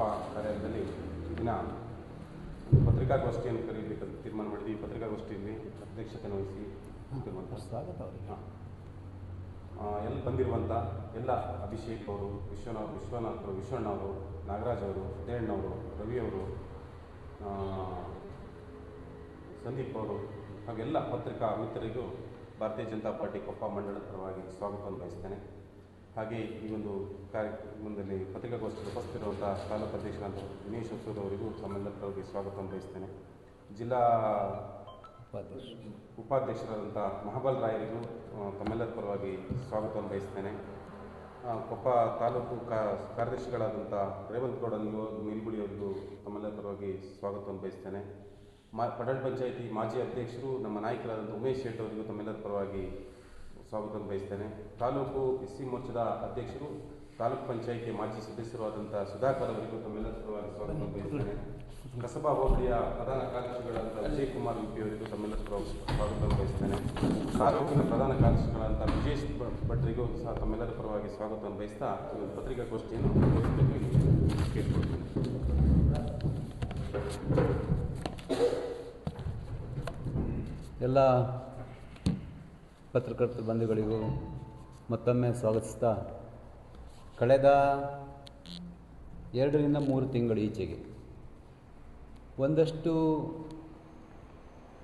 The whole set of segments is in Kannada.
ಕೊಪ್ಪ ಕಾರ್ಯಾಲಯದಲ್ಲಿ ದಿನ ಒಂದು ಪತ್ರಿಕಾಗೋಷ್ಠಿಯನ್ನು ಕರೀಬೇಕಂತ ತೀರ್ಮಾನ ಮಾಡಿದ್ವಿ. ಈ ಪತ್ರಿಕಾಗೋಷ್ಠಿಯಲ್ಲಿ ಅಧ್ಯಕ್ಷತೆ ವಹಿಸಿ ಸ್ವಾಗತ ಅವರಿಗೆ. ಎಲ್ಲಿ ಬಂದಿರುವಂಥ ಎಲ್ಲ ಅಭಿಷೇಕ್ ಅವರು ವಿಶ್ವನಾಥ್ ವಿಶ್ವನಾಥ್ ಅವರು ವಿಶ್ವಣ್ಣ ಅವರು ನಾಗರಾಜ್ ಅವರು ಅವರು ಆ, ಸಂದೀಪ್ ಅವರು ಹಾಗೆಲ್ಲ ಪತ್ರಿಕಾ ಮಿತ್ರರಿಗೂ ಭಾರತೀಯ ಜನತಾ ಪಾರ್ಟಿ ಕೊಪ್ಪ ಮಂಡಳದ ಪರವಾಗಿ ಸ್ವಾಗತವನ್ನು ಬಯಸ್ತೇನೆ. ಹಾಗೆ ಈ ಒಂದು ಕಾರ್ಯಕ್ರಮದಲ್ಲಿ ಪತ್ರಿಕಾಗೋಷ್ಠಿಗೆ ಉಪಸ್ಥಿತಿರುವಂಥ ತಾಲೂಕು ಅಧ್ಯಕ್ಷರಾದ ದಿನೇಶ್ ಹೊಸೂರ್ ಅವರಿಗೂ ತಮ್ಮೆಲ್ಲರ ಪರವಾಗಿ ಸ್ವಾಗತವನ್ನು ಬಯಸ್ತೇನೆ ಜಿಲ್ಲಾ ಉಪಾಧ್ಯಕ್ಷ ಉಪಾಧ್ಯಕ್ಷರಾದಂಥ ಮಹಾಬಲ್ ರಾಯರಿಗೂ ತಮ್ಮೆಲ್ಲರ ಪರವಾಗಿ ಸ್ವಾಗತವನ್ನು ಬಯಸ್ತೇನೆ ಕೊಪ್ಪ ತಾಲೂಕು ಕಾರ್ಯದರ್ಶಿಗಳಾದಂಥ ರೇವಂತ್ ಗೌಡ ಮಿರಿಗುಡಿ ಅವರಿಗೂ ತಮ್ಮೆಲ್ಲರ ಪರವಾಗಿ ಸ್ವಾಗತವನ್ನು ಬಯಸ್ತೇನೆ ಮಾ ಪಂಚಾಯಿತಿ ಮಾಜಿ ಅಧ್ಯಕ್ಷರು, ನಮ್ಮ ನಾಯಕರಾದಂಥ ಉಮೇಶ್ ಶೆಟ್ಟಿ ಅವರಿಗೂ ತಮ್ಮೆಲ್ಲರ ಪರವಾಗಿ ಸ್ವಾಗತವನ್ನು ಬಯಸ್ತೇನೆ. ತಾಲೂಕು ಎಸ್ ಸಿ ಮೋರ್ಚಾದ ಅಧ್ಯಕ್ಷರು, ತಾಲೂಕು ಪಂಚಾಯಿತಿ ಮಾಜಿ ಸದಸ್ಯರು ಆದಂಥ ಸುಧಾಕರ್ ಅವರಿಗೂ ತಮ್ಮೆಲ್ಲರ ಪರವಾಗಿ ಸ್ವಾಗತವನ್ನು ಬಯಸ್ತೇನೆ. ಕಸಬಾ ಹೋಬಳಿಯ ಪ್ರಧಾನ ಕಾರ್ಯದರ್ಶಿಗಳಾದಂಥ ವಿಜಯ್ ಕುಮಾರ್ ಯು ಪಿ ಅವರಿಗೂ ತಮ್ಮೆಲ್ಲರ ಪರವಾಗಿ ಸ್ವಾಗತವನ್ನು ಬಯಸ್ತೇನೆ. ತಾಲೂಕಿನ ಪ್ರಧಾನ ಕಾರ್ಯದರ್ಶಿಗಳಾದಂಥ ವಿಜೇಶ್ ಭಟ್ರಿಗೂ ಸಹ ತಮ್ಮೆಲ್ಲರ ಪರವಾಗಿ ಸ್ವಾಗತವನ್ನು ಬಯಸ್ತಾ ಪತ್ರಿಕಾಗೋಷ್ಠಿಯನ್ನು ಕೇಳ್ಕೊಳ್ತೇನೆ. ಎಲ್ಲ ಪತ್ರಕರ್ತ ಬಂಧುಗಳಿಗೂ ಮತ್ತೊಮ್ಮೆ ಸ್ವಾಗತಿಸ್ತಾ ಕಳೆದ ಎರಡರಿಂದ ಮೂರು ತಿಂಗಳು ಈಚೆಗೆ ಒಂದಷ್ಟು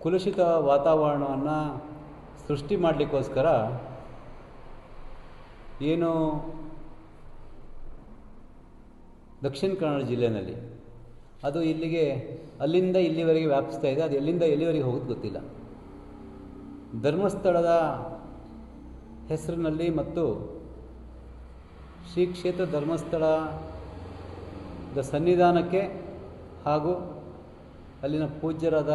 ಕುಲುಷಿತ ವಾತಾವರಣವನ್ನು ಸೃಷ್ಟಿ ಮಾಡಲಿಕ್ಕೋಸ್ಕರ ಏನು ದಕ್ಷಿಣ ಕನ್ನಡ ಜಿಲ್ಲೆಯಲ್ಲಿ, ಅದು ಇಲ್ಲಿಗೆ ಅಲ್ಲಿಂದ ಇಲ್ಲಿವರೆಗೆ ವ್ಯಾಪಿಸ್ತಾ ಇದೆ, ಅದು ಎಲ್ಲಿಂದ ಎಲ್ಲಿವರೆಗೆ ಹೋಗೋದು ಗೊತ್ತಿಲ್ಲ. ಧರ್ಮಸ್ಥಳದ ಹೆಸರಿನಲ್ಲಿ ಮತ್ತು ಶ್ರೀ ಕ್ಷೇತ್ರ ಧರ್ಮಸ್ಥಳದ ಸನ್ನಿಧಾನಕ್ಕೆ ಹಾಗೂ ಅಲ್ಲಿನ ಪೂಜ್ಯರಾದ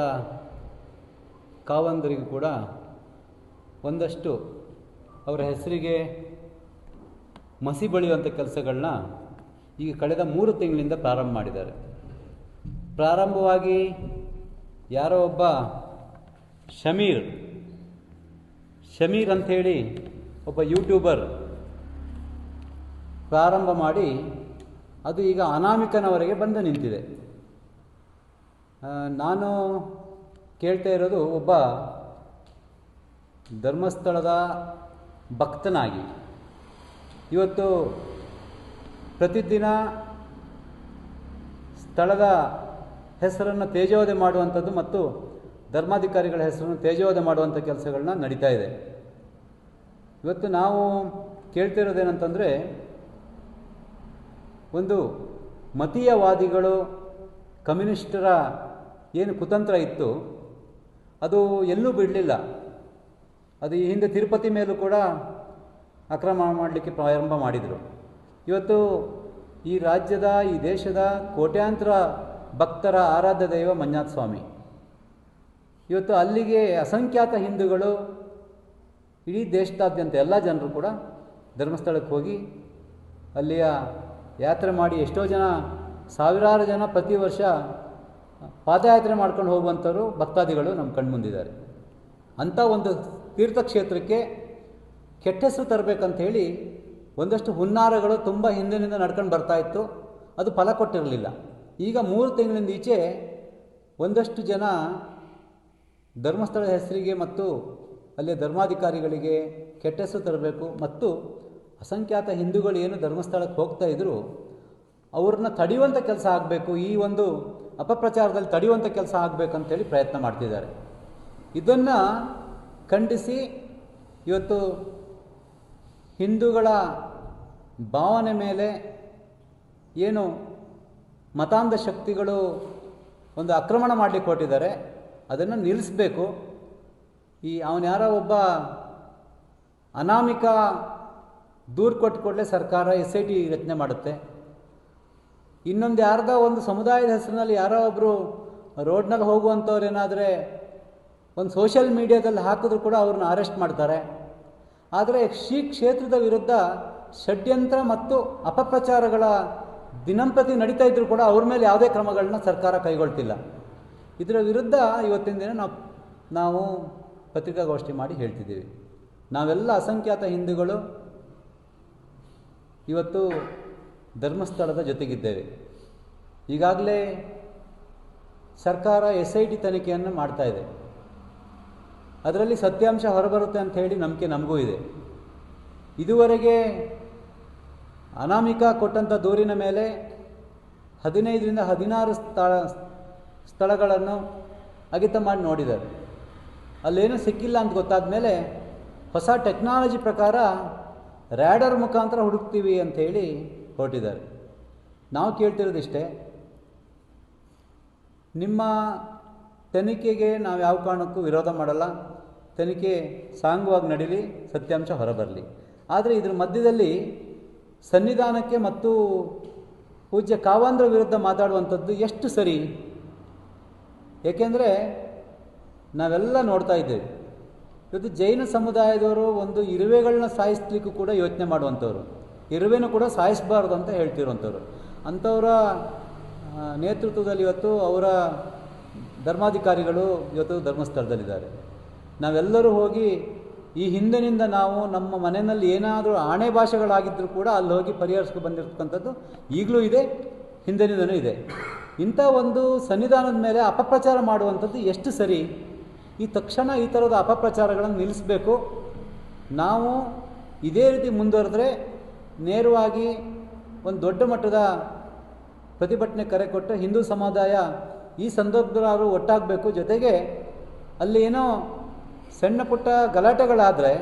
ಕಾವಂದರಿಗೂ ಕೂಡ ಒಂದಷ್ಟು ಅವರ ಹೆಸರಿಗೆ ಮಸಿ ಬಳಿಯುವಂಥ ಕೆಲಸಗಳನ್ನ ಈಗ ಕಳೆದ ಮೂರು ತಿಂಗಳಿಂದ ಪ್ರಾರಂಭ ಮಾಡಿದ್ದಾರೆ. ಪ್ರಾರಂಭವಾಗಿ ಯಾರೋ ಒಬ್ಬ ಶಮೀರ್ ಶಮೀರ್ ಅಂಥೇಳಿ ಒಬ್ಬ ಯೂಟ್ಯೂಬರ್ ಪ್ರಾರಂಭ ಮಾಡಿ ಅದು ಈಗ ಅನಾಮಿಕನವರೆಗೆ ಬಂದು ನಿಂತಿದೆ. ನಾನು ಕೇಳ್ತಾ ಇರೋದು ಒಬ್ಬ ಧರ್ಮಸ್ಥಳದ ಭಕ್ತನಾಗಿ. ಇವತ್ತು ಪ್ರತಿದಿನ ಸ್ಥಳದ ಹೆಸರನ್ನು ತೇಜೋವಧೆ ಮಾಡುವಂಥದ್ದು ಮತ್ತು ಧರ್ಮಾಧಿಕಾರಿಗಳ ಹೆಸರನ್ನು ತೇಜೋವಧೆ ಮಾಡುವಂಥ ಕೆಲಸಗಳನ್ನ ನಡೀತಾ ಇದೆ. ಇವತ್ತು ನಾವು ಕೇಳ್ತಿರೋದೇನಂತಂದರೆ, ಒಂದು ಮತೀಯವಾದಿಗಳು, ಕಮ್ಯುನಿಸ್ಟರ ಏನು ಕುತಂತ್ರ ಇತ್ತು, ಅದು ಎಲ್ಲೂ ಬಿಡಲಿಲ್ಲ. ಅದು ಈ ಹಿಂದೆ ತಿರುಪತಿ ಮೇಲೂ ಕೂಡ ಆಕ್ರಮಣ ಮಾಡಲಿಕ್ಕೆ ಪ್ರಾರಂಭ ಮಾಡಿದರು. ಇವತ್ತು ಈ ರಾಜ್ಯದ, ಈ ದೇಶದ ಕೋಟ್ಯಾಂತರ ಭಕ್ತರ ಆರಾಧ್ಯ ದೈವ ಮಂಜುನಾಥ ಸ್ವಾಮಿ ಇವತ್ತು ಅಲ್ಲಿಗೆ ಅಸಂಖ್ಯಾತ ಹಿಂದೂಗಳು ಇಡೀ ದೇಶದಾದ್ಯಂತ ಎಲ್ಲ ಜನರು ಕೂಡ ಧರ್ಮಸ್ಥಳಕ್ಕೆ ಹೋಗಿ ಅಲ್ಲಿಯ ಯಾತ್ರೆ ಮಾಡಿ ಎಷ್ಟೋ ಜನ, ಸಾವಿರಾರು ಜನ ಪ್ರತಿ ವರ್ಷ ಪಾದಯಾತ್ರೆ ಮಾಡ್ಕೊಂಡು ಹೋಗುವಂಥವರು ಭಕ್ತಾದಿಗಳು ನಮ್ಮ ಕಣ್ಮುಂದಿದ್ದಾರೆ. ಅಂಥ ಒಂದು ತೀರ್ಥಕ್ಷೇತ್ರಕ್ಕೆ ಕೆಟ್ಟ ಹೆಸರು ತರಬೇಕಂತ ಹೇಳಿ ಒಂದಷ್ಟು ಹುನ್ನಾರಗಳು ತುಂಬ ಹಿಂದಿನಿಂದ ನಡ್ಕೊಂಡು ಬರ್ತಾ ಇತ್ತು. ಅದು ಫಲ ಕೊಟ್ಟಿರಲಿಲ್ಲ. ಈಗ ಮೂರು ತಿಂಗಳಿಂದ ಈಚೆ ಒಂದಷ್ಟು ಜನ ಧರ್ಮಸ್ಥಳದ ಹೆಸರಿಗೆ ಮತ್ತು ಅಲ್ಲಿಯ ಧರ್ಮಾಧಿಕಾರಿಗಳಿಗೆ ಕೆಟ್ಟಸು ತರಬೇಕು. ಮತ್ತು ಅಸಂಖ್ಯಾತ ಹಿಂದೂಗಳು ಏನು ಧರ್ಮಸ್ಥಳಕ್ಕೆ ಹೋಗ್ತಾ ಇದ್ರು ಅವ್ರನ್ನ ತಡೆಯುವಂಥ ಕೆಲಸ ಆಗಬೇಕು. ಈ ಒಂದು ಅಪಪ್ರಚಾರದಲ್ಲಿ ತಡೆಯುವಂಥ ಕೆಲಸ ಆಗಬೇಕಂತೇಳಿ ಪ್ರಯತ್ನ ಮಾಡ್ತಿದ್ದಾರೆ. ಇದನ್ನು ಖಂಡಿಸಿ ಇವತ್ತು ಹಿಂದೂಗಳ ಭಾವನೆ ಮೇಲೆ ಏನು ಮತಾಂಧ ಶಕ್ತಿಗಳು ಒಂದು ಆಕ್ರಮಣ ಮಾಡಲಿಕ್ಕೆ ಹೊರಟಿದ್ದಾರೆ. ಅದನ್ನು ನಿಲ್ಲಿಸಬೇಕು. ಈ ಅವನು ಯಾರೋ ಒಬ್ಬ ಅನಾಮಿಕ ದೂರು ಕೊಟ್ಟು ಕೂಡಲೇ ಸರ್ಕಾರ ಎಸ್ ಐ ಟಿ ರಚನೆ ಮಾಡುತ್ತೆ. ಇನ್ನೊಂದು ಯಾರ್ದೋ ಒಂದು ಸಮುದಾಯದ ಹೆಸರಿನಲ್ಲಿ ಯಾರೋ ಒಬ್ಬರು ರೋಡ್ನಲ್ಲಿ ಹೋಗುವಂಥವ್ರು ಏನಾದರೆ ಒಂದು ಸೋಷಿಯಲ್ ಮೀಡಿಯಾದಲ್ಲಿ ಹಾಕಿದ್ರು ಕೂಡ ಅವ್ರನ್ನ ಅರೆಸ್ಟ್ ಮಾಡ್ತಾರೆ. ಆದರೆ ಶ್ರೀ ಕ್ಷೇತ್ರದ ವಿರುದ್ಧ ಷಡ್ಯಂತ್ರ ಮತ್ತು ಅಪಪ್ರಚಾರಗಳ ದಿನಂಪ್ರತಿ ನಡೀತಾ ಇದ್ದರೂ ಕೂಡ ಅವ್ರ ಮೇಲೆ ಯಾವುದೇ ಕ್ರಮಗಳನ್ನ ಸರ್ಕಾರ ಕೈಗೊಳ್ತಿಲ್ಲ. ಇದರ ವಿರುದ್ಧ ಇವತ್ತಿನ ದಿನ ನಾವು ನಾವು ಪತ್ರಿಕಾಗೋಷ್ಠಿ ಮಾಡಿ ಹೇಳ್ತಿದ್ದೀವಿ. ನಾವೆಲ್ಲ ಅಸಂಖ್ಯಾತ ಹಿಂದೂಗಳು ಇವತ್ತು ಧರ್ಮಸ್ಥಳದ ಜೊತೆಗಿದ್ದೇವೆ. ಈಗಾಗಲೇ ಸರ್ಕಾರ ಎಸ್ ಐ ಟಿ ತನಿಖೆಯನ್ನು ಮಾಡ್ತಾ ಇದೆ. ಅದರಲ್ಲಿ ಸತ್ಯಾಂಶ ಹೊರಬರುತ್ತೆ ಅಂತ ಹೇಳಿ ನಂಬಿಕೆ ನಮಗೂ ಇದೆ. ಇದುವರೆಗೆ ಅನಾಮಿಕ ಕೊಟ್ಟಂಥ ದೂರಿನ ಮೇಲೆ ಹದಿನೈದರಿಂದ ಹದಿನಾರು ಸ್ಥಳ ಸ್ಥಳಗಳನ್ನು ಅಗಿತ ಮಾಡಿ ನೋಡಿದ್ದಾರೆ. ಅಲ್ಲೇನೂ ಸಿಕ್ಕಿಲ್ಲ ಅಂತ ಗೊತ್ತಾದ ಮೇಲೆ ಹೊಸ ಟೆಕ್ನಾಲಜಿ ಪ್ರಕಾರ ರ್ಯಾಡರ್ ಮುಖಾಂತರ ಹುಡುಕ್ತೀವಿ ಅಂಥೇಳಿ ಹೊರಟಿದ್ದಾರೆ. ನಾವು ಕೇಳ್ತಿರೋದಿಷ್ಟೇ, ನಿಮ್ಮ ತನಿಖೆಗೆ ನಾವು ಯಾವ ಕಾರಣಕ್ಕೂ ವಿರೋಧ ಮಾಡಲ್ಲ, ತನಿಖೆ ಸಾಂಗವಾಗಿ ನಡೀಲಿ, ಸತ್ಯಾಂಶ ಹೊರಬರಲಿ. ಆದರೆ ಇದ್ರ ಮಧ್ಯದಲ್ಲಿ ಸನ್ನಿಧಾನಕ್ಕೆ ಮತ್ತು ಪೂಜ್ಯ ಕಾವಾಂದ್ರ ವಿರುದ್ಧ ಮಾತಾಡುವಂಥದ್ದು ಎಷ್ಟು ಸರಿ? ಏಕೆಂದರೆ ನಾವೆಲ್ಲ ನೋಡ್ತಾ ಇದ್ದೇವೆ. ಇವತ್ತು ಜೈನ ಸಮುದಾಯದವರು ಒಂದು ಇರುವೆಗಳನ್ನ ಸಾಯಿಸ್ಲಿಕ್ಕೂ ಕೂಡ ಯೋಚನೆ ಮಾಡುವಂಥವ್ರು. ಇರುವೆನೂ ಕೂಡ ಸಾಯಿಸಬಾರ್ದು ಅಂತ ಹೇಳ್ತಿರುವಂಥವ್ರು. ಅಂಥವರ ನೇತೃತ್ವದಲ್ಲಿ ಇವತ್ತು ಅವರ ಧರ್ಮಾಧಿಕಾರಿಗಳು ಇವತ್ತು ಧರ್ಮಸ್ಥಳದಲ್ಲಿದ್ದಾರೆ. ನಾವೆಲ್ಲರೂ ಹೋಗಿ ಈ ಹಿಂದಿನಿಂದ ನಾವು ನಮ್ಮ ಮನೆಯಲ್ಲಿ ಏನಾದರೂ ಆಣೆ ಭಾಷೆಗಳಾಗಿದ್ದರೂ ಕೂಡ ಅಲ್ಲಿ ಹೋಗಿ ಪರಿಹರಿಸ್ಕೊಂಡು ಬಂದಿರತಕ್ಕಂಥದ್ದು ಈಗಲೂ ಇದೆ, ಹಿಂದಿನಿಂದನೂ ಇದೆ. ಇಂಥ ಒಂದು ಸನ್ನಿಧಾನದ ಮೇಲೆ ಅಪಪ್ರಚಾರ ಮಾಡುವಂಥದ್ದು ಎಷ್ಟು ಸರಿ ಈ ತಕ್ಷಣ ಈ ಥರದ ಅಪಪ್ರಚಾರಗಳನ್ನು ನಿಲ್ಲಿಸಬೇಕು. ನಾವು ಇದೇ ರೀತಿ ಮುಂದುವರೆದ್ರೆ ನೇರವಾಗಿ ಒಂದು ದೊಡ್ಡ ಮಟ್ಟದ ಪ್ರತಿಭಟನೆ ಕರೆ ಕೊಟ್ಟು ಹಿಂದೂ ಸಮುದಾಯ ಈ ಸಂದರ್ಭದಲ್ಲಾದ್ರೂ ಒಟ್ಟಾಗಬೇಕು. ಜೊತೆಗೆ ಅಲ್ಲಿ ಏನೋ ಸಣ್ಣ ಪುಟ್ಟ ಗಲಾಟೆಗಳಾದರೆ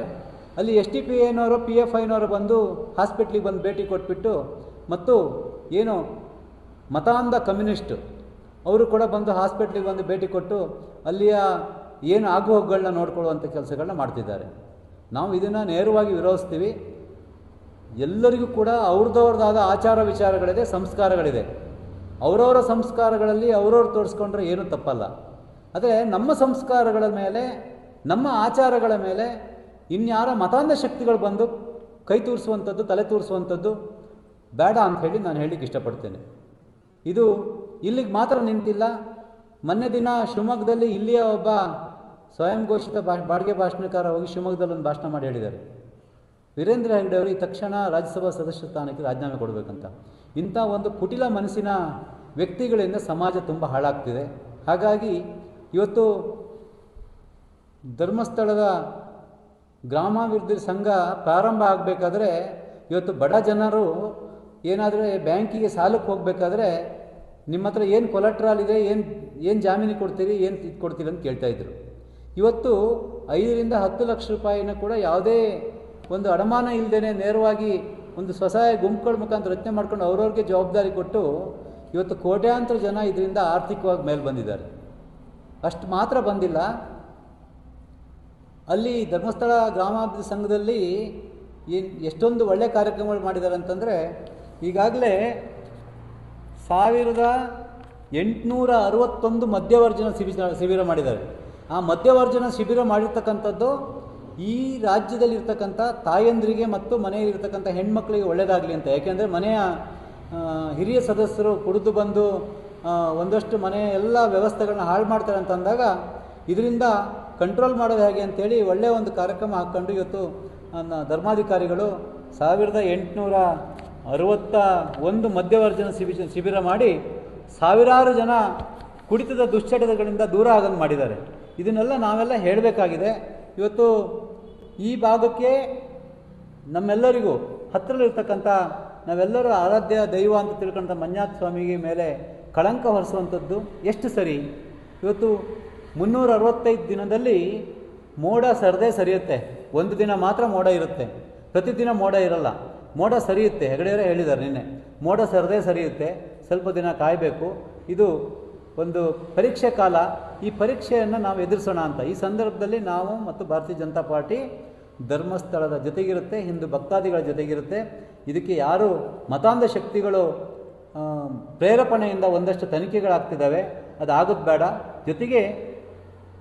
ಅಲ್ಲಿ ಎಸ್ ಟಿ ಪಿ ಏನವರು ಪಿ ಎಫ್ ಐನವರು ಬಂದು ಹಾಸ್ಪಿಟ್ಲಿಗೆ ಬಂದು ಭೇಟಿ ಕೊಟ್ಬಿಟ್ಟು ಮತ್ತು ಏನು ಮತಾಂಧ ಕಮ್ಯುನಿಸ್ಟ್ ಅವರು ಕೂಡ ಬಂದು ಹಾಸ್ಪಿಟ್ಲಿಗೆ ಬಂದು ಭೇಟಿ ಕೊಟ್ಟು ಅಲ್ಲಿಯ ಏನು ಆಗುಹೋಗುಗಳನ್ನ ನೋಡ್ಕೊಳ್ಳುವಂಥ ಕೆಲಸಗಳನ್ನ ಮಾಡ್ತಿದ್ದಾರೆ. ನಾವು ಇದನ್ನು ನೇರವಾಗಿ ವಿರೋಧಿಸ್ತೀವಿ. ಎಲ್ಲರಿಗೂ ಕೂಡ ಅವ್ರದವ್ರದ್ದಾದ ಆಚಾರ ವಿಚಾರಗಳಿದೆ, ಸಂಸ್ಕಾರಗಳಿದೆ. ಅವರವರ ಸಂಸ್ಕಾರಗಳಲ್ಲಿ ಅವರವ್ರು ತೋರಿಸ್ಕೊಂಡ್ರೆ ಏನೂ ತಪ್ಪಲ್ಲ. ಆದರೆ ನಮ್ಮ ಸಂಸ್ಕಾರಗಳ ಮೇಲೆ, ನಮ್ಮ ಆಚಾರಗಳ ಮೇಲೆ ಇನ್ಯಾರ ಮತಾಂಧ ಶಕ್ತಿಗಳು ಬಂದು ಕೈ ತೂರಿಸುವಂಥದ್ದು, ತಲೆ ತೂರಿಸುವಂಥದ್ದು ಬೇಡ ಅಂತ ಹೇಳಿ ನಾನು ಹೇಳಲಿಕ್ಕೆ ಇಷ್ಟಪಡ್ತೇನೆ. ಇದು ಇಲ್ಲಿಗೆ ಮಾತ್ರ ನಿಂತಿಲ್ಲ. ಮೊನ್ನೆ ದಿನ ಶಿವಮೊಗ್ಗದಲ್ಲಿ ಇಲ್ಲಿಯ ಒಬ್ಬ ಸ್ವಯಂ ಘೋಷಿತ ಬಾ, ಬಾಡಿಗೆ ಭಾಷಣಕಾರ ಹೋಗಿ ಶಿವಮೊಗ್ಗದಲ್ಲಿ ಒಂದು ಭಾಷಣ ಮಾಡಿ ಹೇಳಿದ್ದಾರೆ. ವೀರೇಂದ್ರ ಹೆಗ್ಡೆ ಅವರು ಈ ತಕ್ಷಣ ರಾಜ್ಯಸಭಾ ಸದಸ್ಯ ಸ್ಥಾನಕ್ಕೆ ರಾಜೀನಾಮೆ ಕೊಡಬೇಕಂತ. ಇಂಥ ಒಂದು ಕುಟಿಲ ಮನಸ್ಸಿನ ವ್ಯಕ್ತಿಗಳಿಂದ ಸಮಾಜ ತುಂಬ ಹಾಳಾಗ್ತಿದೆ. ಹಾಗಾಗಿ ಇವತ್ತು ಧರ್ಮಸ್ಥಳದ ಗ್ರಾಮಾಭಿವೃದ್ಧಿ ಸಂಘ ಪ್ರಾರಂಭ ಆಗಬೇಕಾದ್ರೆ ಇವತ್ತು ಬಡ ಜನರು ಏನಾದರೂ ಬ್ಯಾಂಕಿಗೆ ಸಾಲಕ್ಕೆ ಹೋಗಬೇಕಾದ್ರೆ ನಿಮ್ಮ ಹತ್ರ ಏನು ಕೊಲೆಟ್ರಾಲ್ ಇದೆ, ಏನು ಏನು ಜಾಮೀನು ಕೊಡ್ತೀರಿ, ಏನು ಇದು ಕೊಡ್ತೀರಿ ಅಂತ ಕೇಳ್ತಾ ಇದ್ರು. ಇವತ್ತು ಐದರಿಂದ ಹತ್ತು ಲಕ್ಷ ರೂಪಾಯಿನ ಕೂಡ ಯಾವುದೇ ಒಂದು ಅಡಮಾನ ಇಲ್ಲದೇ ನೇರವಾಗಿ ಒಂದು ಸ್ವಸಹಾಯ ಗುಂಪುಗಳ ಮುಖಾಂತರ ರಚನೆ ಮಾಡ್ಕೊಂಡು ಅವ್ರವ್ರಿಗೆ ಜವಾಬ್ದಾರಿ ಕೊಟ್ಟು ಇವತ್ತು ಕೋಟ್ಯಾಂತರ ಜನ ಇದರಿಂದ ಆರ್ಥಿಕವಾಗಿ ಮೇಲೆ ಬಂದಿದ್ದಾರೆ. ಅಷ್ಟು ಮಾತ್ರ ಬಂದಿಲ್ಲ. ಅಲ್ಲಿ ಧರ್ಮಸ್ಥಳ ಗ್ರಾಮಾಭಿವೃದ್ಧಿ ಸಂಘದಲ್ಲಿ ಏನು ಎಷ್ಟೊಂದು ಒಳ್ಳೆ ಕಾರ್ಯಕ್ರಮಗಳು ಮಾಡಿದ್ದಾರೆ ಅಂತಂದರೆ ಈಗಾಗಲೇ ಸಾವಿರದ ಎಂಟುನೂರ ಅರವತ್ತೊಂದು ಮಧ್ಯವರ್ಜನ ಶಿಬಿರ ಶಿಬಿರ ಮಾಡಿದ್ದಾರೆ. ಆ ಮಧ್ಯವರ್ಜನ ಶಿಬಿರ ಮಾಡಿರ್ತಕ್ಕಂಥದ್ದು ಈ ರಾಜ್ಯದಲ್ಲಿರ್ತಕ್ಕಂಥ ತಾಯಂದ್ರಿಗೆ ಮತ್ತು ಮನೆಯಲ್ಲಿರ್ತಕ್ಕಂಥ ಹೆಣ್ಮಕ್ಳಿಗೆ ಒಳ್ಳೆಯದಾಗಲಿ ಅಂತ. ಯಾಕೆಂದರೆ ಮನೆಯ ಹಿರಿಯ ಸದಸ್ಯರು ಕುಡಿದು ಬಂದು ಒಂದಷ್ಟು ಮನೆಯ ಎಲ್ಲ ವ್ಯವಸ್ಥೆಗಳನ್ನ ಹಾಳು ಮಾಡ್ತಾರೆ ಅಂತ ಅಂದಾಗ ಇದರಿಂದ ಕಂಟ್ರೋಲ್ ಮಾಡೋದು ಹೇಗೆ ಅಂತೇಳಿ ಒಳ್ಳೆಯ ಒಂದು ಕಾರ್ಯಕ್ರಮ ಹಾಕ್ಕೊಂಡು ಇವತ್ತು ನನ್ನ ಧರ್ಮಾಧಿಕಾರಿಗಳು ಸಾವಿರದ ಎಂಟುನೂರ ಅರವತ್ತ ಒಂದು ಮಧ್ಯವರ್ಜನ ಶಿಬಿರ ಶಿಬಿರ ಮಾಡಿ ಸಾವಿರಾರು ಜನ ಕುಡಿತದ ದುಶ್ಚಟಗಳಿಂದ ದೂರ ಆಗಂಗೆ ಮಾಡಿದ್ದಾರೆ. ಇದನ್ನೆಲ್ಲ ನಾವೆಲ್ಲ ಹೇಳಬೇಕಾಗಿದೆ. ಇವತ್ತು ಈ ಭಾಗಕ್ಕೆ ನಮ್ಮೆಲ್ಲರಿಗೂ ಹತ್ತಿರಲಿರ್ತಕ್ಕಂಥ ನಾವೆಲ್ಲರೂ ಆರಾಧ್ಯ ದೈವ ಅಂತ ತಿಳ್ಕೊಂಡ ಮಂಜುನಾಥ ಸ್ವಾಮಿಗೆ ಮೇಲೆ ಕಳಂಕ ಹೊರಿಸುವಂಥದ್ದು ಎಷ್ಟು ಸರಿ? ಇವತ್ತು ಮುನ್ನೂರ ಅರವತ್ತೈದು ದಿನದಲ್ಲಿ ಮೋಡ ಸರದೇ ಸರಿಯುತ್ತೆ. ಒಂದು ದಿನ ಮಾತ್ರ ಮೋಡ ಇರುತ್ತೆ. ಪ್ರತಿದಿನ ಮೋಡ ಇರಲ್ಲ. ಮೋಡ ಸರಿಯುತ್ತೆ. ಹೆಗಡೆಯವರೇ ಹೇಳಿದ್ದಾರೆ ನಿನ್ನೆ. ಮೋಡ ಸರದೇ ಸರಿಯುತ್ತೆ. ಸ್ವಲ್ಪ ದಿನ ಕಾಯಬೇಕು. ಇದು ಒಂದು ಪರೀಕ್ಷೆ ಕಾಲ, ಈ ಪರೀಕ್ಷೆಯನ್ನು ನಾವು ಎದುರಿಸೋಣ ಅಂತ. ಈ ಸಂದರ್ಭದಲ್ಲಿ ನಾವು ಮತ್ತು ಭಾರತೀಯ ಜನತಾ ಪಾರ್ಟಿ ಧರ್ಮಸ್ಥಳದ ಜೊತೆಗಿರುತ್ತೆ, ಹಿಂದೂ ಭಕ್ತಾದಿಗಳ ಜೊತೆಗಿರುತ್ತೆ. ಇದಕ್ಕೆ ಯಾರು ಮತಾಂಧ ಶಕ್ತಿಗಳು ಪ್ರೇರಪಣೆಯಿಂದ ಒಂದಷ್ಟು ತನಿಖೆಗಳಾಗ್ತಿದ್ದಾವೆ ಅದು ಆಗೋದು ಬೇಡ. ಜೊತೆಗೆ